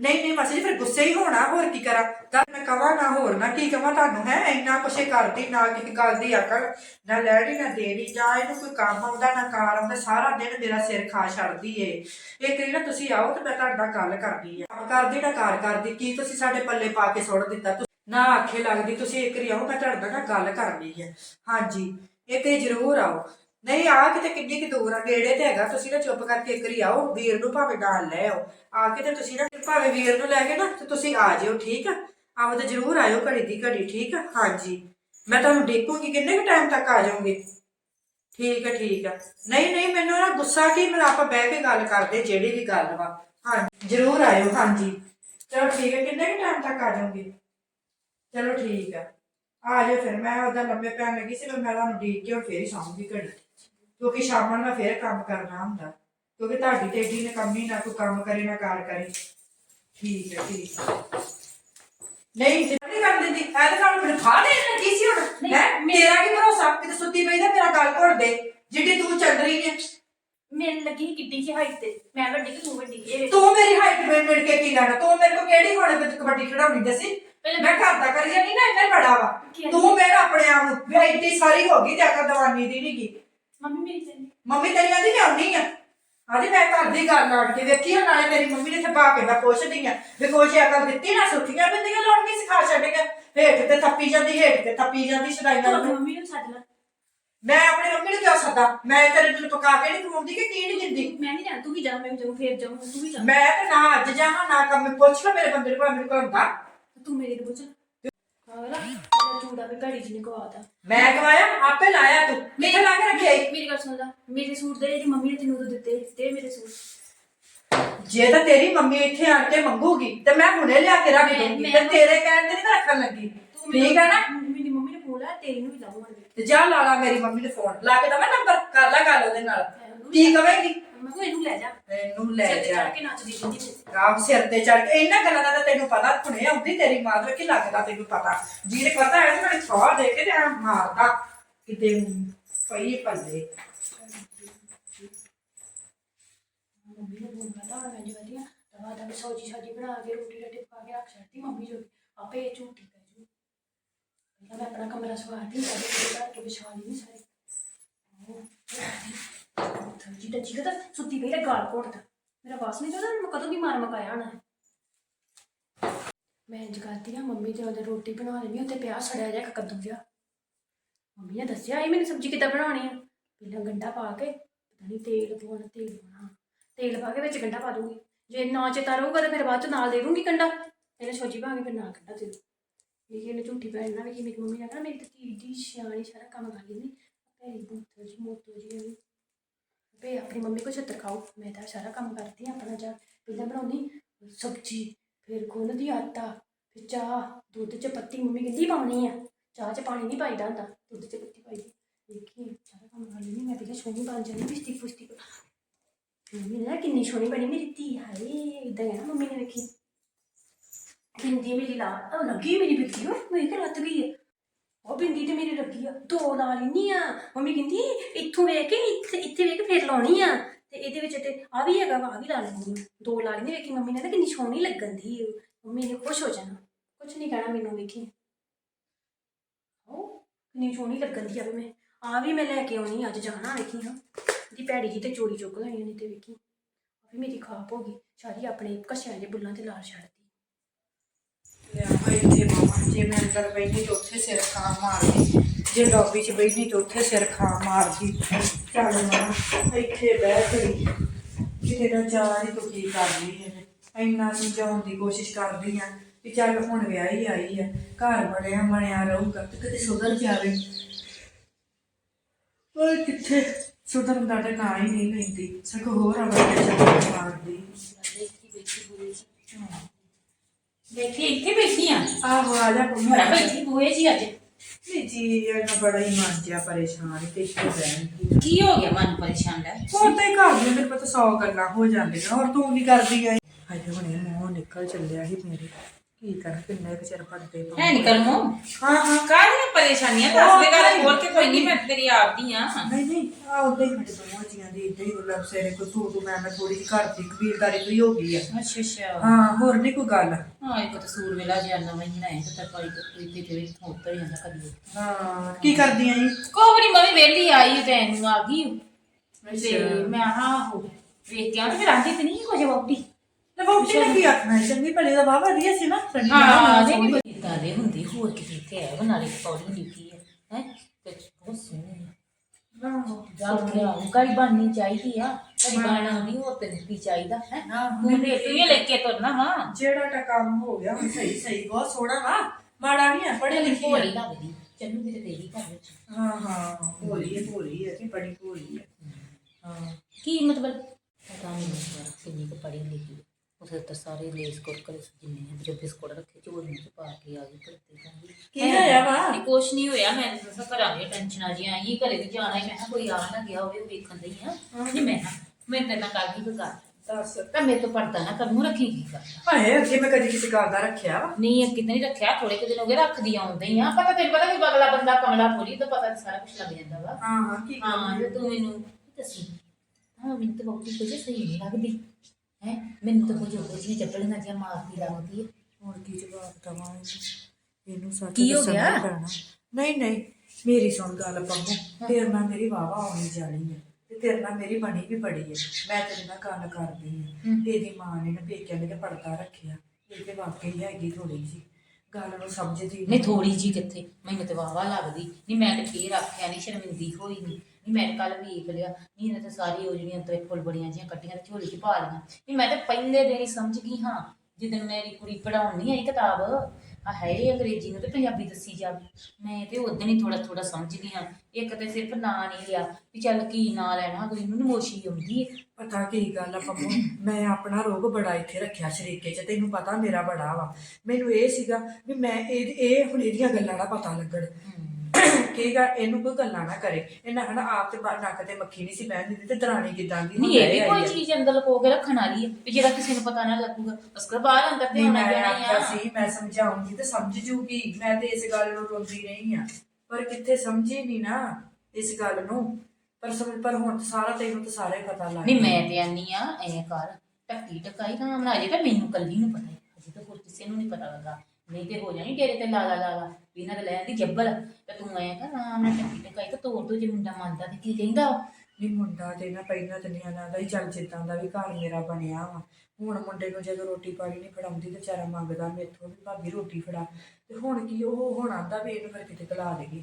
ਨਹੀਂ ਨਹੀਂ ਮਾਸੀ ਜੀ, ਫਿਰ ਗੁੱਸੇ ਹੀ ਹੋਣਾ, ਹੋਰ ਕੀ ਕਰਾਂ? ਤਾਂ ਮੈਂ ਕਵਾਂ ਨਾ ਹੋਰ ਨਾ ਕੀ ਕਵਾਂ ਤੁਹਾਨੂੰ, ਹੈ? ਇੰਨਾ ਕੁਛ ਕਰਦੀ, ਨਾ ਕਿਸੇ ਗੱਲ ਦੀ ਅਕਲ, ਨਾ ਲੈਣੀ, ਨਾ ਦੇਣੀ, ਜਾਂ ਇਹਨੂੰ ਕੋਈ ਕੰਮ ਆਉਂਦਾ, ਨਾ ਕਾਰ ਆਉਂਦਾ, ਸਾਰਾ ਦਿਨ ਮੇਰਾ ਸਿਰ ਖਾ ਛੱਡਦੀ ਏ। ਇੱਕ ਵਾਰੀ ਨਾ ਤੁਸੀਂ ਆਓ ਤੇ ਮੈਂ ਤੁਹਾਡਾ ਗੱਲ ਕਰਦੀ ਆ। ਕੰਮ ਕਰਦੀ ਨਾ ਕਾਰ ਕਰਦੀ, ਕੀ ਤੁਸੀਂ ਸਾਡੇ ਪੱਲੇ ਪਾ ਕੇ ਸੁੱਟ ਦਿੱਤਾ? ਨਾ ਆਖੇ ਲੱਗਦੀ, ਤੁਸੀਂ ਇੱਕ ਵਾਰੀ ਆਓ, ਮੈਂ ਤੁਹਾਡੇ ਨਾਲ ਗੱਲ ਕਰਨੀ ਹੈ ਹਾਂਜੀ, ਇਹ ਵਾਰੀ ਜ਼ਰੂਰ ਆਓ। ਨਹੀਂ ਆ ਕਿਤੇ ਕਿੰਨੀ ਕਿ ਦੂਰ ਆ, ਨੇੜੇ ਤੇ ਹੈਗਾ, ਤੁਸੀਂ ਨਾ ਚੁੱਪ ਕਰਕੇ ਇੱਕ ਵਾਰੀ ਆਓ, ਵੀਰ ਨੂੰ ਭਾਵੇਂ ਨਾਲ ਲੈ ਆਓ। ਆ ਕੇ ਤੇ ਤੁਸੀਂ ਨਾ ਭਾਵੇਂ ਵੀਰ ਨੂੰ ਲੈ ਕੇ ਨਾ, ਤੇ ਤੁਸੀਂ ਆ ਜਿਓ, ਠੀਕ ਆ? ਆਵੋ ਤੇ ਜ਼ਰੂਰ ਆਇਓ ਘੜੀ ਦੀ ਘੜੀ, ਠੀਕ ਆ? ਹਾਂਜੀ। ਮੈਂ ਤੁਹਾਨੂੰ ਦੇਖੂਗੀ, ਕਿੰਨੇ ਕੁ ਟਾਈਮ ਤੱਕ ਆ ਜਾਓਗੇ? ਠੀਕ ਆ ਠੀਕ ਆ। ਨਹੀਂ ਨਹੀਂ, ਮੈਨੂੰ ਨਾ ਗੁੱਸਾ ਕੀ ਮੈਂ ਆਪਾਂ ਬਹਿ ਕੇ ਗੱਲ ਕਰਦੇ, ਜਿਹੜੀ ਵੀ ਗੱਲ ਵਾ। ਹਾਂ ਜ਼ਰੂਰ ਆਇਓ, ਹਾਂਜੀ। ਚਲੋ, ਠੀਕ ਹੈ ਕਿੰਨੇ ਕੁ ਟਾਈਮ ਤੱਕ ਆ ਜਾਓਗੇ? ਚਲੋ, ਠੀਕ ਆ। ਆ ਜਾਓ ਫਿਰ, ਮੈਂ ਉਹਦਾ ਲੰਬੇ ਪੈਣ ਲੱਗੀ ਸੀ ਮੈਂ ਤੁਹਾਨੂੰ ਡੀਕ ਕੇ ਫਿਰ ਫੇਰ ਹੀ ਸੌਂਗੀ ਘੜੀ। ਕਿਉਂਕਿ ਸ਼ਾਮ ਨੂੰ ਮੈਂ ਫੇਰ ਕੰਮ ਕਰਨਾ ਹੁੰਦਾ। ਕਿਉਂਕਿ ਤੁਹਾਡੀ ਤੇ ਏਡੀ ਨਕੰਮੀ ਨਾ ਕੋਈ ਕੰਮ ਕਰੇ ਨਾ ਕਾਰ ਕਰੇ। ਠੀਕ ਹੈ ਠੀਕ ਹੈ। ਨਹੀਂ ਜੇ ਨਹੀਂ ਕਰ ਦਿੰਦੀ ਐ ਤਾਂ ਤੁਹਾਨੂੰ ਮੈਨੂੰ ਖਾ ਦੇਣ ਲੱਗੀ ਸੀ ਹੁਣ। ਹੈ ਮੇਰਾ ਕੀ ਭਰੋਸਾ? ਕਿਤੇ ਸੁੱਤੀ ਪਈ ਦਾ ਮੇਰਾ ਗੱਲ ਘੁੱਟ ਦੇ ਜਿੱਡੀ ਤੂੰ ਚੱਲ ਰਹੀ ਹੈ। ਮੈਨੂੰ ਲੱਗੀ ਸੀ ਕਿੱਡੀ ਕੀ ਹਾਈਟ ਤੇ। ਮੈਂ ਵੱਡੀ ਕਿ ਤੂੰ ਵੱਡੀ? ਇਹ ਵੇਖ। ਤੂੰ ਮੇਰੀ ਹਾਈਟ ਮਿਲ ਮਿਲ ਕੇ ਕੀ ਲੈਣਾ? ਤੂੰ ਮੇਰੇ ਕੋ ਕਿਹੜੀ ਹੁਣ ਵਿੱਚ ਕਬੱਡੀ ਖਿਡਾਉਣੀ ਦੱਸੀ ਮੈਂ ਘਰ ਦਾ ਕਰੀ ਜਾਨੀ ਨਾ ਇੰਨਾ ਬੜਾ ਵਾ। ਕੀ ਤੂੰ ਮੇਰਾ ਆਪਣੇ ਆਪ ਨੂੰ ਵੀ ਐਡੀ ਸਾਰੀ ਹੋ ਗਈ ਤੇ ਅਕਲ ਦਵਾਨੀ ਦੀ ਨਹੀਂ ਗਈ ਮੰਮੀ ਮੇਰੀ ਕਹਿੰਦੀ ਮੰਮੀ ਤੇਰੀ ਕਹਿੰਦੀ ਆ। ਆਦੀ ਮੈਂ ਘਰ ਦੀ ਗੱਲ ਆੜ ਕੇ ਵੇਖੀ ਆ, ਨਾਲੇ ਤੇਰੀ ਮੰਮੀ ਨੇ ਥਪਾ ਕੇ ਮੈਂ ਪੁੱਛਦੀ ਆ ਵੀ ਕੋਈ ਅਕਲ ਦਿੱਤੀ ਨਾ ਸੁੱਠੀਆਂ ਬਿੰਦੀਆਂ ਲਾਉਣ ਕੀ ਸਿਖਾ ਛੱਡ ਗਿਆ ਹੇਠ ਤੇ ਥੱਪੀ ਜਾਂਦੀ ਹੇਠ ਤੇ ਥੱਪੀ ਜਾਂਦੀ ਤੂੰ ਨਾਲ। ਮੰਮੀ ਨੂੰ ਛੱਡ ਲੈ। ਮੈਂ ਆਪਣੀ ਮੰਮੀ ਨੂੰ ਕਿਉਂ ਸੱਦਾ? ਮੈਂ ਤੇਰੇ ਦਿਲ ਪਕਾ ਕੇ ਨਹੀਂ ਖਵਾਉਂਦੀ ਕਿ ਕੀ ਨਹੀਂ ਦਿੰਦੀ? ਮੈਂ ਨਹੀਂ ਜਾਣਾ ਤੂੰ ਵੀ ਜਾ ਮੈਂ ਵੀ ਜਾਊਂ ਫੇਰ ਜਾਊਂ ਤੂੰ ਵੀ ਜਾ। ਮੈਂ ਤੇ ਨਾ ਅੱਜ ਜਾਵਾਂ ਨਾ ਕੰਮ ਪੁੱਛ ਮੇਰੇ ਬੰਦੇ ਨੂੰ ਭਾਵੇਂ ਮੈਨੂੰ ਕੋਲ ਹੁੰਦਾ। ਤੂੰ ਮੇਰੇ ਨੂੰ ਪੁੱਛ। ਹਾਲਾ ਮੇਰਾ ਚੂੜਾ ਵੀ ਘੜੀ ਚ ਨਹੀਂ ਕਵਾਤਾ ਮੈਂ ਕਵਾਇਆ ਆਪੇ ਲਾਇਆ ਤੂੰ। ਕਿੱਥੇ ਲਾ ਕੇ ਰੱਖਿਆ ਈ? ਮੇਰੀ ਗੱਲ ਸੁਣ ਲੈ। ਮੇਰੇ ਸੂਟ ਦੇ ਜਿਹੜੀ ਮੰਮੀ ਨੇ ਤੈਨੂੰ ਉਦੋਂ ਦਿੱਤੇ ਤੇ ਮੇਰੇ ਸੂਟ। ਜੇ ਤਾਂ ਤੇਰੀ ਮੰਮੀ ਇੱਥੇ ਆਣ ਕੇ ਮੰਗੂਗੀ ਤੇ ਮੈਂ ਹੁਣੇ ਲਿਆ ਕੇ ਰੱਖ ਮੈਂ- ਦੂੰਗੀ। ਮੈਂ- ਤੇ ਤੇਰੇ ਕਹਿਣ ਤੇ ਨਹੀਂ ਮੈਂ ਰੱਖਣ ਲੱਗੀ। ਤੂੰ ਠੀਕ ਹੈ ਨਾ? ਮੇਰੀ ਮੰਮੀ ਨੇ ਲਾਇਆ ਤੇਰੀ ਨੂੰ ਵੀ ਲਾਉਂਗਾ ਤੇ ਜਾ ਲਾ ਲਾ ਮੇਰੀ ਮੰਮੀ ਨੂੰ ਫੋਨ। ਲਾ ਕੇ ਦਵਾਂ ਨੰਬਰ ਕਰ ਲੈ ਗੱਲ ਉਹਦੇ ਨਾਲ। ਕੀ ਕਵੇਂਗੀ? ਮੈਂ ਕਿਹਾ ਇਹਨੂੰ ਲੈ ਜਾ। ਇਹਨੂੰ ਲੈ ਸਿਰ ਤੇ ਜਾ। ਚੜ੍ਹ ਕੇ ਨੱਚਦੀ ਰਹਿੰਦੀ ਸੀ। ਆਪ ਸਿਰ ਤੇ ਚੜ ਕੇ। ਇਹਨਾਂ ਗੱਲਾਂ ਦਾ ਤਾਂ ਤੈਨੂੰ ਪਤਾ ਹੁਣੇ ਆਉਂਦੀ ਤੇਰੀ ਮਾਂ ਦਾ ਕੀ ਲੱਗਦਾ ਤੈਨੂੰ ਪਤਾ। ਜਿਹਨੇ ਪਤਾ ਹੈ ਤਾਂ ਮੈਂ ਖਵਾ ਦੇ ਕੇ ਤੇ ਐਂ ਮਾਰਦਾ ਕਿਤੇ ਪਈ ਪੱਲੇ ਮੰਮੀ ਨੇ ਫੋਨ ਕਰਤਾ ਹੁਣ ਮੈਂ ਜਵਾਦੀ ਆ ਦਵਾ ਦਾ ਸੌਜੀ ਸਾਜੀ ਬਣਾ ਕੇ ਰੋਟੀ ਰਾਟੀ ਪਕਾ ਕੇ ਰੱਖ ਛੱਡਤੀ ਮੰਮੀ ਜੋ ਆਪੇ ਇਹ ਝੂਠੀ ਕਰ ਜੂ। ਪਹਿਲਾਂ ਮੈਂ ਆਪਣਾ ਕਮਰਾ ਸਵਾਰਦੀ ਸਾਡੇ ਕੋਲ ਘਰ ਤੋਂ ਵਿਛਾ ਲਈ ਨਹੀਂ ਸਾਰੇ। ਜੀ ਤਾਂ ਜੀ ਤਾਂ ਸੁੱਤੀ ਪਈ ਤੇ ਗਾਲ ਘੋਟਦਾ ਮੇਰਾ ਵਾਸ ਨਹੀਂ ਕਰਦਾ ਮੈਂ ਕਦੋਂ ਦੀ ਮਾਰ ਮਕਾਇਆ ਹੋਣਾ ਮੈਂ ਇੰਜ ਕਰਦੀ ਆ, ਮੰਮੀ ਤੇ ਉਹਦੇ ਰੋਟੀ ਬਣਾ ਲੈਣੀ ਉੱਤੇ ਪਿਆ ਸੜਿਆ ਜਿਹਾ ਕੱਦੂ ਜਿਹਾ। ਮੰਮੀ ਨੇ ਦੱਸਿਆ ਇਹ ਮੈਨੂੰ ਸਬਜ਼ੀ ਕਿੱਦਾਂ ਬਣਾਉਣੀ ਆ। ਪਹਿਲਾਂ ਗੰਡਾ ਪਾ ਕੇ, ਪਤਾ ਨਹੀਂ ਤੇਲ ਪਾਉਣਾ ਤੇਲ ਪਾਉਣਾ। ਤੇਲ ਪਾ ਕੇ ਵਿੱਚ ਗੰਡਾ ਪਾ ਦੂੰਗੀ। ਜੇ ਨਾ ਚੇਤਾ ਰਹੂਗਾ ਤਾਂ ਫਿਰ ਬਾਅਦ ਚ ਨਾਲ ਦੇ ਦੂੰਗੀ ਗੰਡਾ। ਇਹਨੇ ਸੋਚੀ ਪਾ ਕੇ ਫਿਰ ਨਾਲ ਗੰਡਾ ਦੇ ਦੂੰ ਇਹ ਇਹਨੇ ਝੂਠੀ ਭੈਣ ਨਾ ਵੀ ਮੇਰੀ ਮੰਮੀ ਨੇ ਮੇਰੀ ਤਾਂ ਧੀ ਦੀ ਸਿਆਣੀ ਸਾਰਾ ਕੰਮ ਕਰ ਲੈਂਦੀ। ਭੈਣੀ ਬੂਤ ਜੀ, ਮੋਤੋ ਜੀ ਇਹਨੂੰ ਪੇ ਆਪਣੀ ਮੰਮੀ ਕੋ ਛੱਤਰ ਖਾਓ। ਮੈਂ ਤਾਂ ਸਾਰਾ ਕੰਮ ਕਰਦੀ ਹਾਂ, ਆਪਣਾ ਜਾ ਪਹਿਲਾਂ ਬਣਾਉਣੀ ਸਬਜ਼ੀ, ਫਿਰ ਗੁੰਨਦੀ ਆਟਾ, ਫਿਰ ਚਾਹ, ਦੁੱਧ 'ਚ ਪੱਤੀ। ਮੰਮੀ ਕਹਿੰਦੀ, ਪਾਉਣੀ ਆ। ਚਾਹ 'ਚ ਪਾਣੀ ਨਹੀਂ ਪਾਈਦਾ ਹੁੰਦਾ, ਦੁੱਧ 'ਚ ਪੱਤੀ ਪਾਈ ਦੇਖੀ, ਸਾਰਾ ਕੰਮ ਕਰ ਲੈਂਦੀ। ਮੈਂ ਪਹਿਲਾਂ ਸੋਹਣੀ ਬਣ ਜਾਂਦੀ, ਬਿਸਤੀ ਫੁਸਤੀ ਮੰਮੀ ਨੇ ਕਿੰਨੀ ਸੋਹਣੀ ਬਣੀ ਮੇਰੀ ਧੀ। ਹਾਏ ਇਦਾਂ ਹੈ ਮੰਮੀ ਨੇ ਵੇਖੀ। ਬਿੰਦੀ ਮੇਰੀ ਲਾ ਲੱਗੀ ਮੇਰੀ ਬਿੰਦੀ, ਉਹ ਮੇਰੀ ਕਿ ਲੱਤ ਗਈ ਹੈ ਉਹ ਬਿੰਦੀ ਤੇ ਮੇਰੀ ਲੱਗੀ ਆ, ਦੋ ਲਾ ਲੈਣੀ ਆ। ਮੰਮੀ ਕਹਿੰਦੀ, ਇੱਥੋਂ ਵੇਖ ਕੇ, ਇੱਥੇ ਇੱਥੇ ਵੇਖ ਕੇ ਫੇਰ ਲਾਉਣੀ ਆ। ਤੇ ਇਹਦੇ ਵਿੱਚ ਤੇ ਆ ਵੀ ਹੈਗਾ ਵਾ ਆ ਵੀ ਲਾ ਲੈਣੀ ਆ। ਦੋ ਲਾ ਲੈਣੀ ਵੇਖੀ ਮੰਮੀ ਨੇ ਤਾਂ ਕਿੰਨੀ ਸੋਹਣੀ ਲੱਗਣ ਦੀ ਮੰਮੀ ਨੇ ਖੁਸ਼ ਹੋ ਜਾਣਾ। ਕੁਝ ਨਹੀਂ ਕਹਿਣਾ ਮੈਨੂੰ, ਵੇਖੀ। ਉਹ ਕਿੰਨੀ ਸੋਹਣੀ ਲੱਗਣ ਦੀ ਆ ਵੀ ਮੈਂ। ਆ ਵੀ ਮੈਂ ਲੈ ਕੇ ਆਉਣੀ ਅੱਜ ਜਾਣਾ ਵੇਖੀ ਹਾਂ ਦੀ ਭੈੜੀ ਜੀ ਤੇ ਚੋਰੀ ਚੁੱਕ ਲੈਣੀ ਨਹੀਂ ਤੇ ਵੇਖੀ। ਆ ਵੀ ਮੇਰੀ ਖਾਪ ਹੋ ਗਈ। ਸਾਰੀ ਆਪਣੇ ਘਸਿਆਂ ਦੇ ਬੁੱਲਾਂ ਤੇ ਲਾਲ ਛੱਡਦੀ ਲਿਆ ਇੱਥੇ ਮਾਮਾ ਜੇ ਮੈਂ ਅੰਦਰ ਬੈਠੀ ਤਾਂ ਉੱਥੇ ਸਿਰ ਖਾ ਮਾਰਦੀ। ਜੇ ਲੌਬੀ 'ਚ ਬੈਠੀ ਤਾਂ ਉੱਥੇ ਸਿਰ ਖਾ ਮਾਰਦੀ। ਚੱਲ ਮਾਮਾ ਇੱਥੇ ਬਹਿ ਗਈ। ਕਿਤੇ ਨਾ ਚਾਹ ਤੂੰ ਕੀ ਕਰਦੀ ਹੈ। ਇੰਨਾ ਸਮਝਾਉਣ ਦੀ ਕੋਸ਼ਿਸ਼ ਕਰਦੀ ਆ ਕਿ ਚੱਲ ਹੁਣ ਵਿਆਹੀ ਆਈ ਆ। ਘਰ ਬਣਿਆ ਬਣਿਆ ਰਹੂਗਾ ਤੇ ਕਿਤੇ ਸੁਧਰ ਜਾਵੇ। ਓਏ ਕਿੱਥੇ? ਸੁਧਰਨ ਦਾ ਤਾਂ ਨਾਂ ਹੀ ਨਹੀਂ ਲੈਂਦੀ। ਸਗੋਂ ਹੋਰ ਕੇ ਚੱਲ ਮਾਰਦੀ। ਬੈਠੀ ਇੱਥੇ ਬੈਠੀ ਆ। ਆਹੋ ਆ ਜਾ ਪੁੰਮਾ ਮੈਂ ਬੈਠੀ ਬੂਏ ਜੀ ਅੱਜ। ਜੀ ਇਹਨਾਂ ਬੜਾ ਹੀ ਮਨ ਜਿਆ ਪਰੇਸ਼ਾਨ ਤੇ ਇੱਥੇ ਦੀ। ਕੀ ਹੋ ਗਿਆ ਮਨ ਪਰੇਸ਼ਾਨ ਦਾ? ਹੋਰ ਤਾਂ ਘਰ ਦੀਆਂ ਮੇਰੇ ਪਤਾ 100 ਗੱਲਾਂ ਹੋ ਜਾਂਦੀਆਂ ਹੋਰ ਤੂੰ ਕੀ ਕਰਦੀ ਐ ਹਾਏ ਹੁਣੇ ਮੂੰਹ ਨਿਕਲ ਚੱਲਿਆ ਸੀ ਮੇਰੇ। ਕੀ ਕਰਾਂ ਕਿੰਨੇ ਕੁ ਚਿਰ ਪੜਦੇ ਹੈ ਨਿਕਲ ਮੋ ਹਾਂ ਹਾਂ। ਕਾਹਦੀਆਂ ਪਰੇਸ਼ਾਨੀਆਂ ਦੱਸ ਦੇ ਗੱਲ ਖੋਲ ਕੇ ਕੋਈ ਨਹੀਂ ਮੈਂ ਤੇਰੀ ਆਪਦੀ ਆ ਨਹੀਂ ਨਹੀਂ ਆ ਉਦਾਂ ਹੀ ਸਾਡੇ ਦੋਵਾਂ ਜੀਆਂ ਦੀ ਇਦਾਂ ਹੀ ਮਤਲਬ ਸਵੇਰੇ ਕੋਈ ਤੂੰ ਤੂੰ ਮੈਂ ਮੈਂ ਥੋੜੀ ਜਿਹੀ ਘਰ ਦੀ ਕਬੀਲਦਾਰੀ ਵੀ ਹੋ ਗਈ ਆ। ਅੱਛਾ ਅੱਛਾ। ਹਾਂ ਹੋਰ ਨਹੀਂ ਕੋਈ ਗੱਲ। ਹਾਂ ਇੱਕ ਤਾਂ ਸੂਰ ਵੇਲਾ ਜਿਹਾ ਨਵਾਂ ਹੀ ਬਣਾਇਆ ਤੇ ਕੋਈ ਕੋਈ ਤੇ ਵੀ ਉੱਤਰ ਜਾਂਦਾ ਕਦੀ ਹਾਂ ਕੀ ਕਰਦੀਆਂ ਜੀ? ਕੋਵਰੀ ਮੈਂ ਵੀ ਵੇਲੀ ਆਈ ਤੇ ਇਹਨੂੰ ਆ ਗਈ। ਤੇ। ਮੈਂ ਹਾਂ ਹੋ ਵੇਖ ਕੇ ਆ ਤੇ ਫਿਰ ਆਂਦੀ ਤੇ ਨਹੀਂ ਕੁਝ ਵੋਟੀ ਤੇ ਵੋਟੀ ਨੇ ਕੀ ਆਖਣਾ? ਚੰਗੀ ਭਲੀ ਦਾ ਵਾਹ ਵਧੀਆ ਸੀ ਨਾ ਚੰਗੀ ਹਾਂ ਨਹੀਂ। ਕੋਈ ਇਦਾਂ ਦੇ ਹੁੰਦੀ ਹੋਰ ਕਿਤੇ ਇੱਥੇ ਹੈ ਉਹ ਨਾਲੇ ਪੌੜੀ ਲਿਖੀ ਹੈ ਹੈ ਤੇ ਬਹੁਤ ਸੋਹਣੀ ਹੈ। ਗੱਲ ਕੇ ਆਉਂ ਕਈ ਬਣਨੀ ਚਾਹੀਦੀ ਆ ਕਈ ਬਣਨਾ ਨਹੀਂ ਉਹ ਤੇ ਨਹੀਂ ਚਾਹੀਦਾ ਹੈ? ਤੂੰ ਤੇ ਤੂੰ ਹੀ ਲੈ ਕੇ ਤੁਰਨਾ ਵਾ। ਜਿਹੜਾ ਟਾ ਕੰਮ ਹੋ ਗਿਆ ਹੁਣ ਸਹੀ ਸਹੀ ਬਹੁਤ ਸੋਹਣਾ ਵਾ ਮਾੜਾ ਨਹੀਂ ਹੈ ਪੜ੍ਹੇ ਲਿਖੀ ਭੋਲੀ ਹੈ ਲੱਗਦੀ ਚੰਨੂ ਵੀ ਤੇ ਤੇਰੀ ਘਰ ਵਿੱਚ। ਹਾਂ ਹਾਂ ਭੋਲੀ ਹੈ ਭੋਲੀ ਹੈ ਕਿ ਬੜੀ ਭੋਲੀ ਹੈ। ਹਾਂ ਕੀ ਮਤਲਬ ਪਤਾ ਨਹੀਂ ਕਿੰਨੀ ਕੁ ਪੜੀ ਲਿਖੀ ਉਥੇ ਤਾਂ ਸਾਰੇ ਲੇਸ ਕੋਟ ਕਰ ਜਿੰਨੇ ਨੇ ਜੋ ਬਿਸਕੁਟ ਰੱਖੇ ਝੋਲੇ ਚ ਪਾ ਕੇ ਆ ਗਈ ਜਾਂਦੀ ਕੀ ਹੋਇਆ ਵਾ? ਨਹੀਂ ਕੁਛ ਨਹੀਂ ਹੋਇਆ ਮੈਂ ਤਾਂ ਦੱਸਾਂ ਘਰਾਂ ਦੀਆਂ ਟੈਨਸ਼ਨਾਂ ਜੀਆਂ ਆਈ ਘਰੇ ਵੀ ਜਾਣਾ ਹੀ ਮੈਂ ਕਿਹਾ ਕੋਈ ਆ ਨਾ ਗਿਆ ਹੋਵੇ ਉਹ ਵੇਖਣ ਦੀ ਆ। ਨਹੀਂ ਮੈਂ ਮੈਂ ਤੇ ਨਾ ਕਰ ਗਈ ਕੋਈ ਗੱਲ ਦੱਸ। ਤਾਂ ਮੇਰੇ ਤੋਂ ਪਰਦਾ ਨਾ ਕਰ ਮੂੰ ਰੱਖੀ ਕੀ ਕਰਦਾ ਹਾਏ ਅੱਗੇ ਮੈਂ ਕਦੀ ਕਿਸੇ ਗੱਲ ਦਾ ਰੱਖਿਆ ਵਾ? ਨਹੀਂ ਇਹ ਕਿਤੇ ਨਹੀਂ ਰੱਖਿਆ ਥੋੜੇ ਕੁ ਦਿਨ ਹੋ ਗਏ ਰੱਖਦੀ ਆਉਂਦੇ ਆ। ਪਤਾ ਤੈਨੂੰ ਪਤਾ ਕਿ ਅਗਲਾ ਬੰਦਾ ਕਮਲਾ ਥੋੜੀ ਤਾਂ ਪਤਾ ਤਾਂ ਸਾਰਾ ਕੁਝ ਲੱਗ ਜਾਂਦਾ ਵਾ। ਹਾਂ ਹਾਂ ਕੀ ਹਾਂ ਤੇ ਤੂੰ ਮੈਨੂੰ ਦੱਸੀ। ਹਾਂ ਮੈਨੂੰ ਤਾਂ ਬਹੁਤੀ ਕੁਝ ਸਹੀ ਨਹੀਂ ਲੱਗਦੀ। ਹੈ? ਮੈਨੂੰ ਤਾਂ ਕੁਝ ਹੋਰ ਜੀ ਚੱਪਲੀਆਂ ਜਿਹਾ ਮਾਰਦੀ ਲੱਗਦੀ ਹੈ। ਹੁਣ ਕੀ ਜਵਾਬ ਦਵਾਂ ਇਹਨੂੰ ਸੱਚ ਕੀ ਹੋ ਦੱਸਣਾ ਗਿਆ? ਪੈਣਾ। ਨਹੀਂ ਨਹੀਂ ਮੇਰੀ ਸੁਣ ਗੱਲ ਪੰਮੋ। ਤੇਰੇ ਨਾਲ ਮੇਰੀ ਵਾਵਾ ਆਉਣੀ ਜਾਣੀ ਹੈ ਤੇ ਤੇਰੇ ਨਾਲ ਮੇਰੀ ਬਣੀ ਵੀ ਬੜੀ ਹੈ। ਮੈਂ ਤੇਰੇ ਨਾਲ ਗੱਲ ਕਰਦੀ ਹਾਂ। ਹਮ। ਤੇਰੀ ਮਾਂ ਨੇ ਨਾ ਪੇਕਿਆਂ ਨੇ ਤੇ ਪਰਦਾ ਰੱਖਿਆ। ਇਹ ਤੇ ਵਾਕਈ ਹੈਗੀ ਥੋੜੀ ਜੀ ਗੱਲ ਨੂੰ ਸਮਝਦੀ ਨਹੀਂ ਥੋੜੀ ਜੀ ਕਿੱਥੇ? ਮੈਨੂੰ ਤੇ ਵਾਵਾ ਲੱਗਦੀ। ਨਹੀਂ ਮੈਂ ਤੇ ਫੇਰ ਆਖਿਆ ਨਹੀਂ ਸ਼ਰਮਿੰਦੀ ਹੋਈ ਨਹੀਂ ਨਹੀਂ ਮੈਂ ਕੱਲ ਵੇਖ ਲਿਆ। ਨਹੀਂ ਇਹਨੇ ਤਾਂ ਸਾਰੀ ਉਹ ਜਿਹੜੀਆਂ ਤੇ ਫੁੱਲ ਬੜੀਆਂ ਜੀਆਂ ਕੱਟੀਆਂ ਤੇ ਝੋਲੀ ਚ ਪਾ ਲਈਆਂ। ਨਹੀਂ ਮੈਂ ਤਾਂ ਪਹਿਲੇ ਦਿਨ ਹੀ ਸਮਝ ਗਈ ਹਾਂ ਜਦੋਂ ਮੇਰੀ ਕੁੜੀ ਪੜਾਉਣ ਨਹੀਂ ਆਈ ਕਿਤਾਬ। ਆ ਹੈ ਇਹ ਅੰਗਰੇਜ਼ੀ ਨੂੰ ਤੇ ਪੰਜਾਬੀ ਦੱਸੀ ਜਾਵੇ। ਮੈਂ ਤੇ ਉਦੋਂ ਹੀ ਥੋੜਾ ਥੋੜਾ ਸਮਝ ਗਈ ਹਾਂ। ਇੱਕ ਤੇ ਸਿਰਫ ਨਾਂ ਨਹੀਂ ਲਿਆ ਵੀ ਚੱਲ ਕੀ ਨਾਂ ਲੈਣਾ ਕੋਈ ਨੂੰ ਨਮੋਸ਼ੀ ਆਉਂਦੀ ਹੈ। ਪਤਾ ਕੀ ਗੱਲ ਆ ਪੰਮੋ ਮੈਂ ਆਪਣਾ ਰੋਗ ਬੜਾ ਇੱਥੇ ਰੱਖਿਆ ਸ਼ਰੀਕੇ 'ਚ ਤੈਨੂੰ ਪਤਾ ਮੇਰਾ ਬੜਾ ਵਾ। ਮੈਨੂੰ ਇਹ ਸੀਗਾ ਵੀ ਮੈਂ ਇਹ ਇਹ ਹੁਣ ਇਹਦੀਆਂ ਗੱਲਾਂ ਦਾ ਪਤਾ ਲੱਗਣ। ਠੀਕ ਆ ਇਹਨੂੰ ਕੋਈ ਗੱਲਾਂ ਨਾ ਕਰੇ। ਇਹਨਾਂ ਹਨਾ ਆਪ ਤੇ ਬਾਹਰ ਨੱਕ ਤੇ ਮੱਖੀ ਨਹੀਂ ਸੀ ਬਹਿਣ ਦਿੰਦੀ ਤੇ ਦਰਾਣੀ ਕਿਦਾਂ ਦੀ ਨਹੀਂ ਇਹ ਵੀ ਹੁਣ ਕੋਈ। ਚੀਜ਼ ਅੰਦਰ ਲੁਕੋ ਕੇ ਰੱਖਣ ਵਾਲੀ ਹੈ ਵੀ ਜਿਹੜਾ ਕਿਸੇ ਨੂੰ ਪਤਾ ਨਾ ਲੱਗੂਗਾ। ਅਸਕਰ ਬਾਹਰ ਅੰਦਰ ਤੇ ਮੈਂ ਪੈਣਾ ਆ। ਸੀ ਮੈਂ ਸਮਝਾਉਂਗੀ ਤੇ ਸਮਝ ਜੂਗੀ। ਮੈਂ ਤੇ ਇਸ ਗੱਲ ਨੂੰ ਰੋਂਦੀ ਰਹੀ ਆ। ਪਰ ਕਿੱਥੇ ਸਮਝੀ ਨਹੀਂ ਨਾ ਇਸ ਗੱਲ ਨੂੰ? ਪਰ ਸਮਝ ਪਰ ਹੁਣ ਤਾਂ ਸਾਰਾ ਤੈਨੂੰ ਤਾਂ ਸਾਰੇ ਪਤਾ ਲੱਗ ਨਹੀਂ। ਮੈਂ ਤੇ ਆਨੀ ਆ ਐ ਕਰ। ਟੱਕੀ ਟਕਾਈ ਰਾਮ ਨਾਲ ਜੇ ਤਾਂ ਮੈਨੂੰ ਕੱਲੀ ਨੂੰ ਪਤਾ ਹੈ ਅਜੇ ਤਾਂ ਹੋਰ ਕਿਸੇ ਨੂੰ ਨਹੀਂ ਪਤਾ ਲੱਗਾ। ਨਹੀਂ ਤੇ ਹੋ ਜਾਣੀ ਤੇਰੇ ਤੇ ਲਾਲਾ ਲਾਲਾ, ਵੀ ਇਹਨਾਂ ਦੇ ਲੈਣ ਦੀ ਜੱਬਲ। ਤੇ ਤੂੰ ਐ ਕਰ ਰਾਮ ਨਾਲ ਟੱਕੀ ਟਕਾਈ ਤੇ ਤੋੜ ਦੋ ਜੇ ਮੁੰਡਾ ਮੰਨਦਾ ਤੇ ਕੀ ਕਹਿੰਦਾ ਵਾ? ਨਹੀਂ, ਮੁੰਡਾ ਤੇ ਨਾ ਪਹਿਲਾਂ ਤੇ ਨਿਆਣਾ ਦਾ ਹੀ ਚੱਲ ਜਿੱਦਾਂ ਦਾ ਵੀ ਘਰ ਮੇਰਾ ਬਣਿਆ ਵਾ। ਹੁਣ ਮੁੰਡੇ ਨੂੰ ਜਦੋਂ ਰੋਟੀ ਪਾਣੀ ਨਹੀਂ ਫੜਾਉਂਦੀ ਤੇ ਵਿਚਾਰਾ ਮੰਗਦਾ, ਮੇਥੋਂ ਵੀ ਭਾਬੀ ਰੋਟੀ ਫੜਾ। ਤੇ ਹੁਣ ਕੀ ਉਹ ਹੁਣ ਆਂਦਾ ਵੀ ਇਹਨੂੰ ਫਿਰ ਕਿਤੇ ਕਲਾ ਦੇਗੀ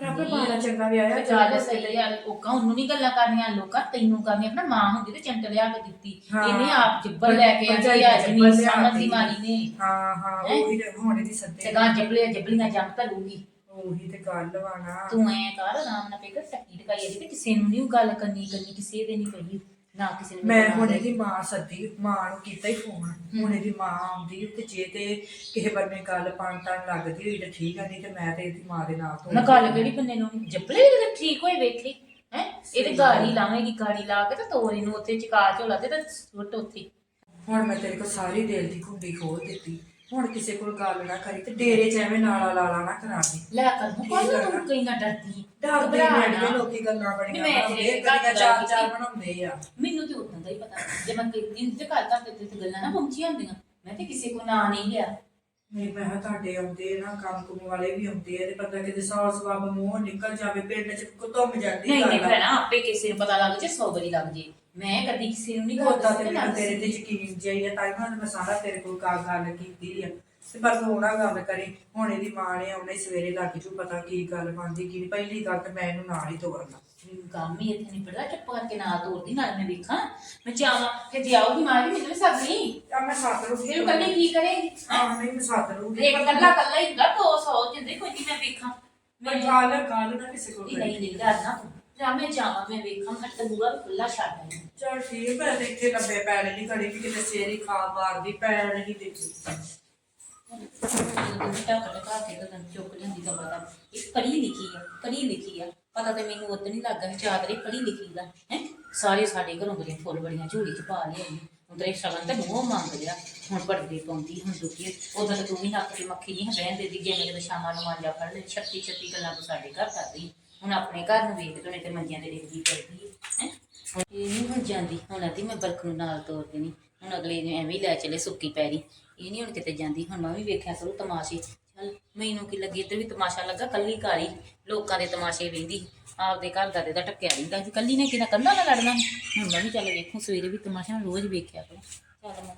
ਫਿਰ ਆਪੇ ਨਹੀਂ। ਬਾਲਾ ਚੰਗਾ ਵਿਆਹਿਆ ਤੇ ਚੱਲ ਸਹੀ ਆ ਲੋਕਾਂ ਉਹਨੂੰ ਨਹੀਂ ਗੱਲਾਂ ਕਰਨੀਆਂ ਲੋਕਾਂ ਤੈਨੂੰ ਕਰਨੀਆਂ ਆਪਣਾ ਮਾਂ ਹੁੰਦੀ ਤੇ ਚੰਟ ਲਿਆ ਕੇ ਦਿੱਤੀ ਹਾਂ। ਇਹਨੇ ਆਪ ਜੱਬਲ ਲੈ ਕੇ ਆਈ ਭਰਜਾਈ ਆ ਨੇ ਜਮੀਨ ਜੱਬਲ ਲਿਆ ਸਾਮਨ ਦੀ ਦਿੱਤੀ। ਮਾਰੀ ਨੇ ਹਾਂ ਹਾਂ ਹੈਂ? ਉਹੀ ਤੇ ਹੁਣ ਇਹਦੀ ਤੇ ਸੱਦੇ ਗਾਂ ਜੱਬਲੇ ਜੱਬਲੀਆਂ ਜੰਮ ਧਲੂਗੀ ਉਹੀ ਤੇ ਗੱਲ ਵਾ ਨਾ ਤੂੰ ਐ ਕਰ ਆਰਾਮ ਨਾਲ ਪੇਕਰ ਟੱਕੀ ਟਕਾਈ ਇਹਦੀ ਤੇ ਕਿਸੇ ਨੂੰ ਨਹੀਂ ਗੱਲ ਕਰਨੀ ਕਰਨੀ ਕਿਸੇ ਦੇ ਨਹੀਂ ਕਹੀ ਨਾ ਕਿਸੇ ਨੇ ਮੈਂ ਹੁਣ ਇਹਦੀ ਮਾਂ ਸੱਦੀ ਮਾਂ ਨੂੰ ਕੀਤਾ ਹੀ ਫੋਨ ਹੁਣ ਇਹਦੀ ਮਾਂ ਆਉਂਦੀ ਤੇ ਜੇ ਤੇ ਕਿਸੇ ਬੰਨੇ ਗੱਲ ਪਾਣ ਤਾਂ ਲੱਗਦੀ ਹੋਈ ਤੇ ਠੀਕ ਆ ਨਹੀਂ ਤੇ ਮੈਂ ਤੇ ਇਹਦੀ ਮਾਂ ਦੇ ਨਾਲ ਤੋਂ ਨਾ ਗੱਲ ਕਿਹੜੀ ਬੰਨੇ ਨੂੰ? ਜੱਬਲੇ ਤੇ ਠੀਕ ਹੋਏ ਵੇਖੀ ਹੈ? ਇਹਦੇ ਗਾੜੀ ਲਾਵੇਂਗੀ ਗਾੜੀ ਲਾ ਕੇ ਤੇ ਤੋਰ ਇਹਨੂੰ ਉੱਥੇ ਚਕਾ ਝੋਲਾ ਤੇ ਤੇ ਸੁੱਟ ਉੱਥੇ। ਹੁਣ ਮੈਂ ਤੇਰੇ ਕੋਲ ਸਾਰੀ ਦਿਲ ਦੀ ਕੁੰਡੀ ਖੋਲ ਦਿੱਤੀ। ਹੁਣ ਕਿਸੇ ਕੋਲ ਗੱਲ ਨਾ ਕਰੀ ਤੇ ਡੇਰੇ 'ਚ ਐਵੇਂ ਨਾਲਾ ਲਾਲਾ ਨਾ ਕਰਾ ਦੇ। ਲੈ ਕਰ ਨੂੰ ਕੋਈ ਤੂੰ ਕਈ ਨਾ ਡਰਦੀ ਡਰਦੇ ਘਬਰਾ ਨੇ ਨਾ। ਲੋਕੀ ਗੱਲਾਂ ਬੜੀਆਂ ਮੈਂ ਬਣਾਉਂਦੇ ਤੇਰੇ ਗੱਲਾਂ ਘਰ ਚਾਰ ਚਾਰ ਕੀਤੀ। ਬਣਾਉਂਦੇ ਆ। ਮੈਨੂੰ ਤੇ ਉਦੋਂ ਦਾ ਹੀ ਪਤਾ ਜੇ ਮੈਂ ਕਈ ਦਿਨ ਤੇ ਘਰ ਘਰ ਤੇ ਤੇ ਗੱਲਾਂ ਨਾ ਪਹੁੰਚੀਆਂ ਹੁੰਦੀਆਂ ਮੈਂ ਤੇ ਕਿਸੇ ਕੋ ਨਾਂ ਨਹੀਂ ਲਿਆ ਨਹੀਂ ਮੈਂ ਕਿਹਾ ਤੁਹਾਡੇ ਆਉਂਦੇ ਨਾ ਕੰਮ ਕੁਮ ਵਾਲੇ ਵੀ ਆਉਂਦੇ ਆ ਤੇ ਬੰਦਾ ਕਿਤੇ ਸੌ ਸਵਾਬ ਮੂੰਹ ਨਿਕਲ ਜਾਵੇ ਪਿੰਡ 'ਚ ਘੁੰਮ ਜਾਂਦੀ ਨਹੀਂ ਨਹੀਂ ਗੱਲ ਆ। ਭੈਣਾ ਆਪੇ ਕਿਸੇ ਨੂੰ ਪਤਾ ਲੱਗ ਜੇ ਸੌ ਵਾਰੀ ਲੱਗ ਜੇ। ਮੈਂ ਕਦੀ ਕਿਸੇ ਨੂੰ ਨਹੀਂ ਉਹਦਾ ਤੇ ਮੈਨੂੰ ਤੇਰੇ ਤੇ ਯਕੀਨ ਜਾਈ ਆ ਤਾਂ ਹੀ ਹੁਣ ਮੈਂ ਸਾਰਾ ਤੇਰੇ ਕੋਲ ਕਾ ਗੱਲ ਕੀਤੀ ਆ। ਤੇ ਪਰ ਤੂੰ ਉਹਨਾਂ ਗੱਲ ਕਰੀ ਹੁਣ ਇਹਦੀ ਮਾਂ ਨੇ ਆਉਣੇ ਸਵੇਰੇ ਲੱਗ ਜੂ ਪਤਾ ਕੀ ਗੱਲ ਬਣਦੀ ਕੀ ਨੀ। ਪਹਿਲੀ ਗੱਲ ਤੇ ਮੈਂ ਇਹਨੂੰ ਨਾਲ ਹੀ ਤੋਰਨਾ। ਮੈਨੂੰ ਕੰਮ ਹੀ ਇੱਥੇ ਨਹੀਂ ਪੜਦਾ ਚੁੱਪ ਕਰਕੇ ਨਾ ਤੋੜਦੀ ਨਾਲ ਮੈਂ ਵੇਖਾਂ। ਮੈਂ ਜਾਵਾਂ ਫਿਰ ਜੇ ਆਉਗੀ ਮਾਂ ਵੀ ਮੈਨੂੰ ਸੱਦਣੀ ਆ ਮੈਂ ਸੱਤ ਨੂੰ ਫਿਰ ਕੱਲੇ ਕੀ ਕਰੇਗੀ ਹਾਂ ਨਹੀਂ ਮੈਂ ਸੱਤ ਨੂੰ ਇੱਕ ਕੱਲਾ ਕੱਲਾ ਹੀ ਹੁੰਦਾ 200 ਜਿੰਦੇ ਕੋਈ ਨਹੀਂ ਮੈਂ ਵੇਖਾਂ। ਮੈਂ ਗੱਲ ਗੱਲ ਨਾ ਕਿਸੇ ਕੋਲ ਨਹੀਂ ਨਹੀਂ ਨਹੀਂ ਡਰਨਾ ਤੂੰ। ਜਾਂ ਮੈਂ ਜਾਵਾਂ ਮੈਂ ਵੇਖਾਂ ਹੱਟ ਵੀ ਖੁੱਲਾ ਛੱਡ ਆਈ। ਚਲ ਠੀਕ ਹੈ ਤੇ ਇੱਥੇ ਲੰਬੇ ਪੈਣ ਨਹੀਂ ਘੜੀ ਵੀ ਕਿਤੇ ਸੇਰੀ ਖਾ ਮਾਰਦੀ ਪੈਣ ਨਹੀਂ ਦਿੱਤੀ ਟੱਕ ਟਕਾ ਕੇ ਤਾਂ ਚੁੱਕ ਲੈਂਦੀ ਦਾ ਪਤਾ ਇਹ ਪੜ੍ਹੀ ਲਿਖੀ ਆ ਪੜ੍ਹੀ ਲਿਖੀ ਆ। ਪਤਾ ਤੇ ਮੈਨੂੰ ਉਦੋਂ ਨਹੀਂ ਲੱਗਾ ਵੀ ਚਾਦਰੇ ਪੜ੍ਹੀ ਲਿਖੀ ਦਾ ਹੈ? ਸਾਰੇ ਸਾਡੇ ਘਰੋਂ ਫੁੱਲ ਬੜੀਆਂ ਝੋਲੀ ਚ ਪਾ ਲਿਆਈ ਹੁਣ ਤੇਰੇ ਸ਼ਗਨ ਤੇ ਮੂੰਹ ਮੰਗ ਲਿਆ ਹੁਣ ਪਰਦੇ ਪਾਉਂਦੀ ਹੁਣ ਦੁਖੀ ਉਦੋਂ ਤਾਂ ਤੂੰ ਵੀ ਨੱਕ ਤੇ ਮੱਖੀ ਨਹੀਂ ਰਹਿਣ ਦੇਦੀ ਜੇ ਮੈਂ ਜਦੋਂ ਸ਼ਾਮਾਂ ਨੂੰ ਮਾਂਜਾ ਫੜ ਲੈ ਛੱਤੀ ਛੱਤੀ ਗੱਲਾਂ ਤੂੰ ਸਾਡੇ ਘਰ ਕਰਦੀ ਹੁਣ ਆਪਣੇ ਘਰ ਨੂੰ ਵੇਖ, ਤੂੰ ਤੇ ਮੰਜੀਆਂ ਤੇ ਡਿੱਗਦੀ ਕਰਦੀ ਹੈ? ਇਹ ਨਹੀਂ ਹੁਣ ਜਾਂਦੀ, ਹੁਣ ਆਦੀ ਮੈਂ ਬਰਖ ਨੂੰ ਨਾਲ ਤੋਰ ਦੇਣੀ, ਹੁਣ ਅਗਲੇ ਨੇ ਐਵੇਂ ਹੀ ਲੈ ਚਲੇ ਸੁੱਕੀ ਪੈਰੀ, ਇਹ ਨਹੀਂ ਹੁਣ ਕਿਤੇ ਜਾਂਦੀ, ਹੁਣ ਮੈਂ ਵੀ ਵੇਖਿਆ ਕਰੂ ਤਮਾਸ਼ੇ, ਚੱਲ ਮੈਨੂੰ ਕੀ ਲੱਗੇ, ਇੱਧਰ ਵੀ ਤਮਾਸ਼ਾ ਲੱਗਾ, ਕੱਲੀ ਕਾਲੀ ਲੋਕਾਂ ਦੇ ਤਮਾਸ਼ੇ ਵੇਂਦੀ ਆਪਦੇ ਘਰ ਦਾ ਤੇ ਤਾਂ ਟੱਕਿਆ ਰਹਿੰਦਾ ਸੀ ਕੱਲੀ ਨੇ ਕਿਹਦਾ ਕੱਲਾ ਨਾ ਲੜਨਾ, ਹੁਣ ਮੈਂ ਵੀ ਚੱਲ ਵੇਖੂ, ਸਵੇਰੇ ਵੀ ਤਮਾਸ਼ਾ ਰੋਜ਼ ਵੇਖਿਆ ਕਰੂੰ, ਚੱਲ ਮੈਂ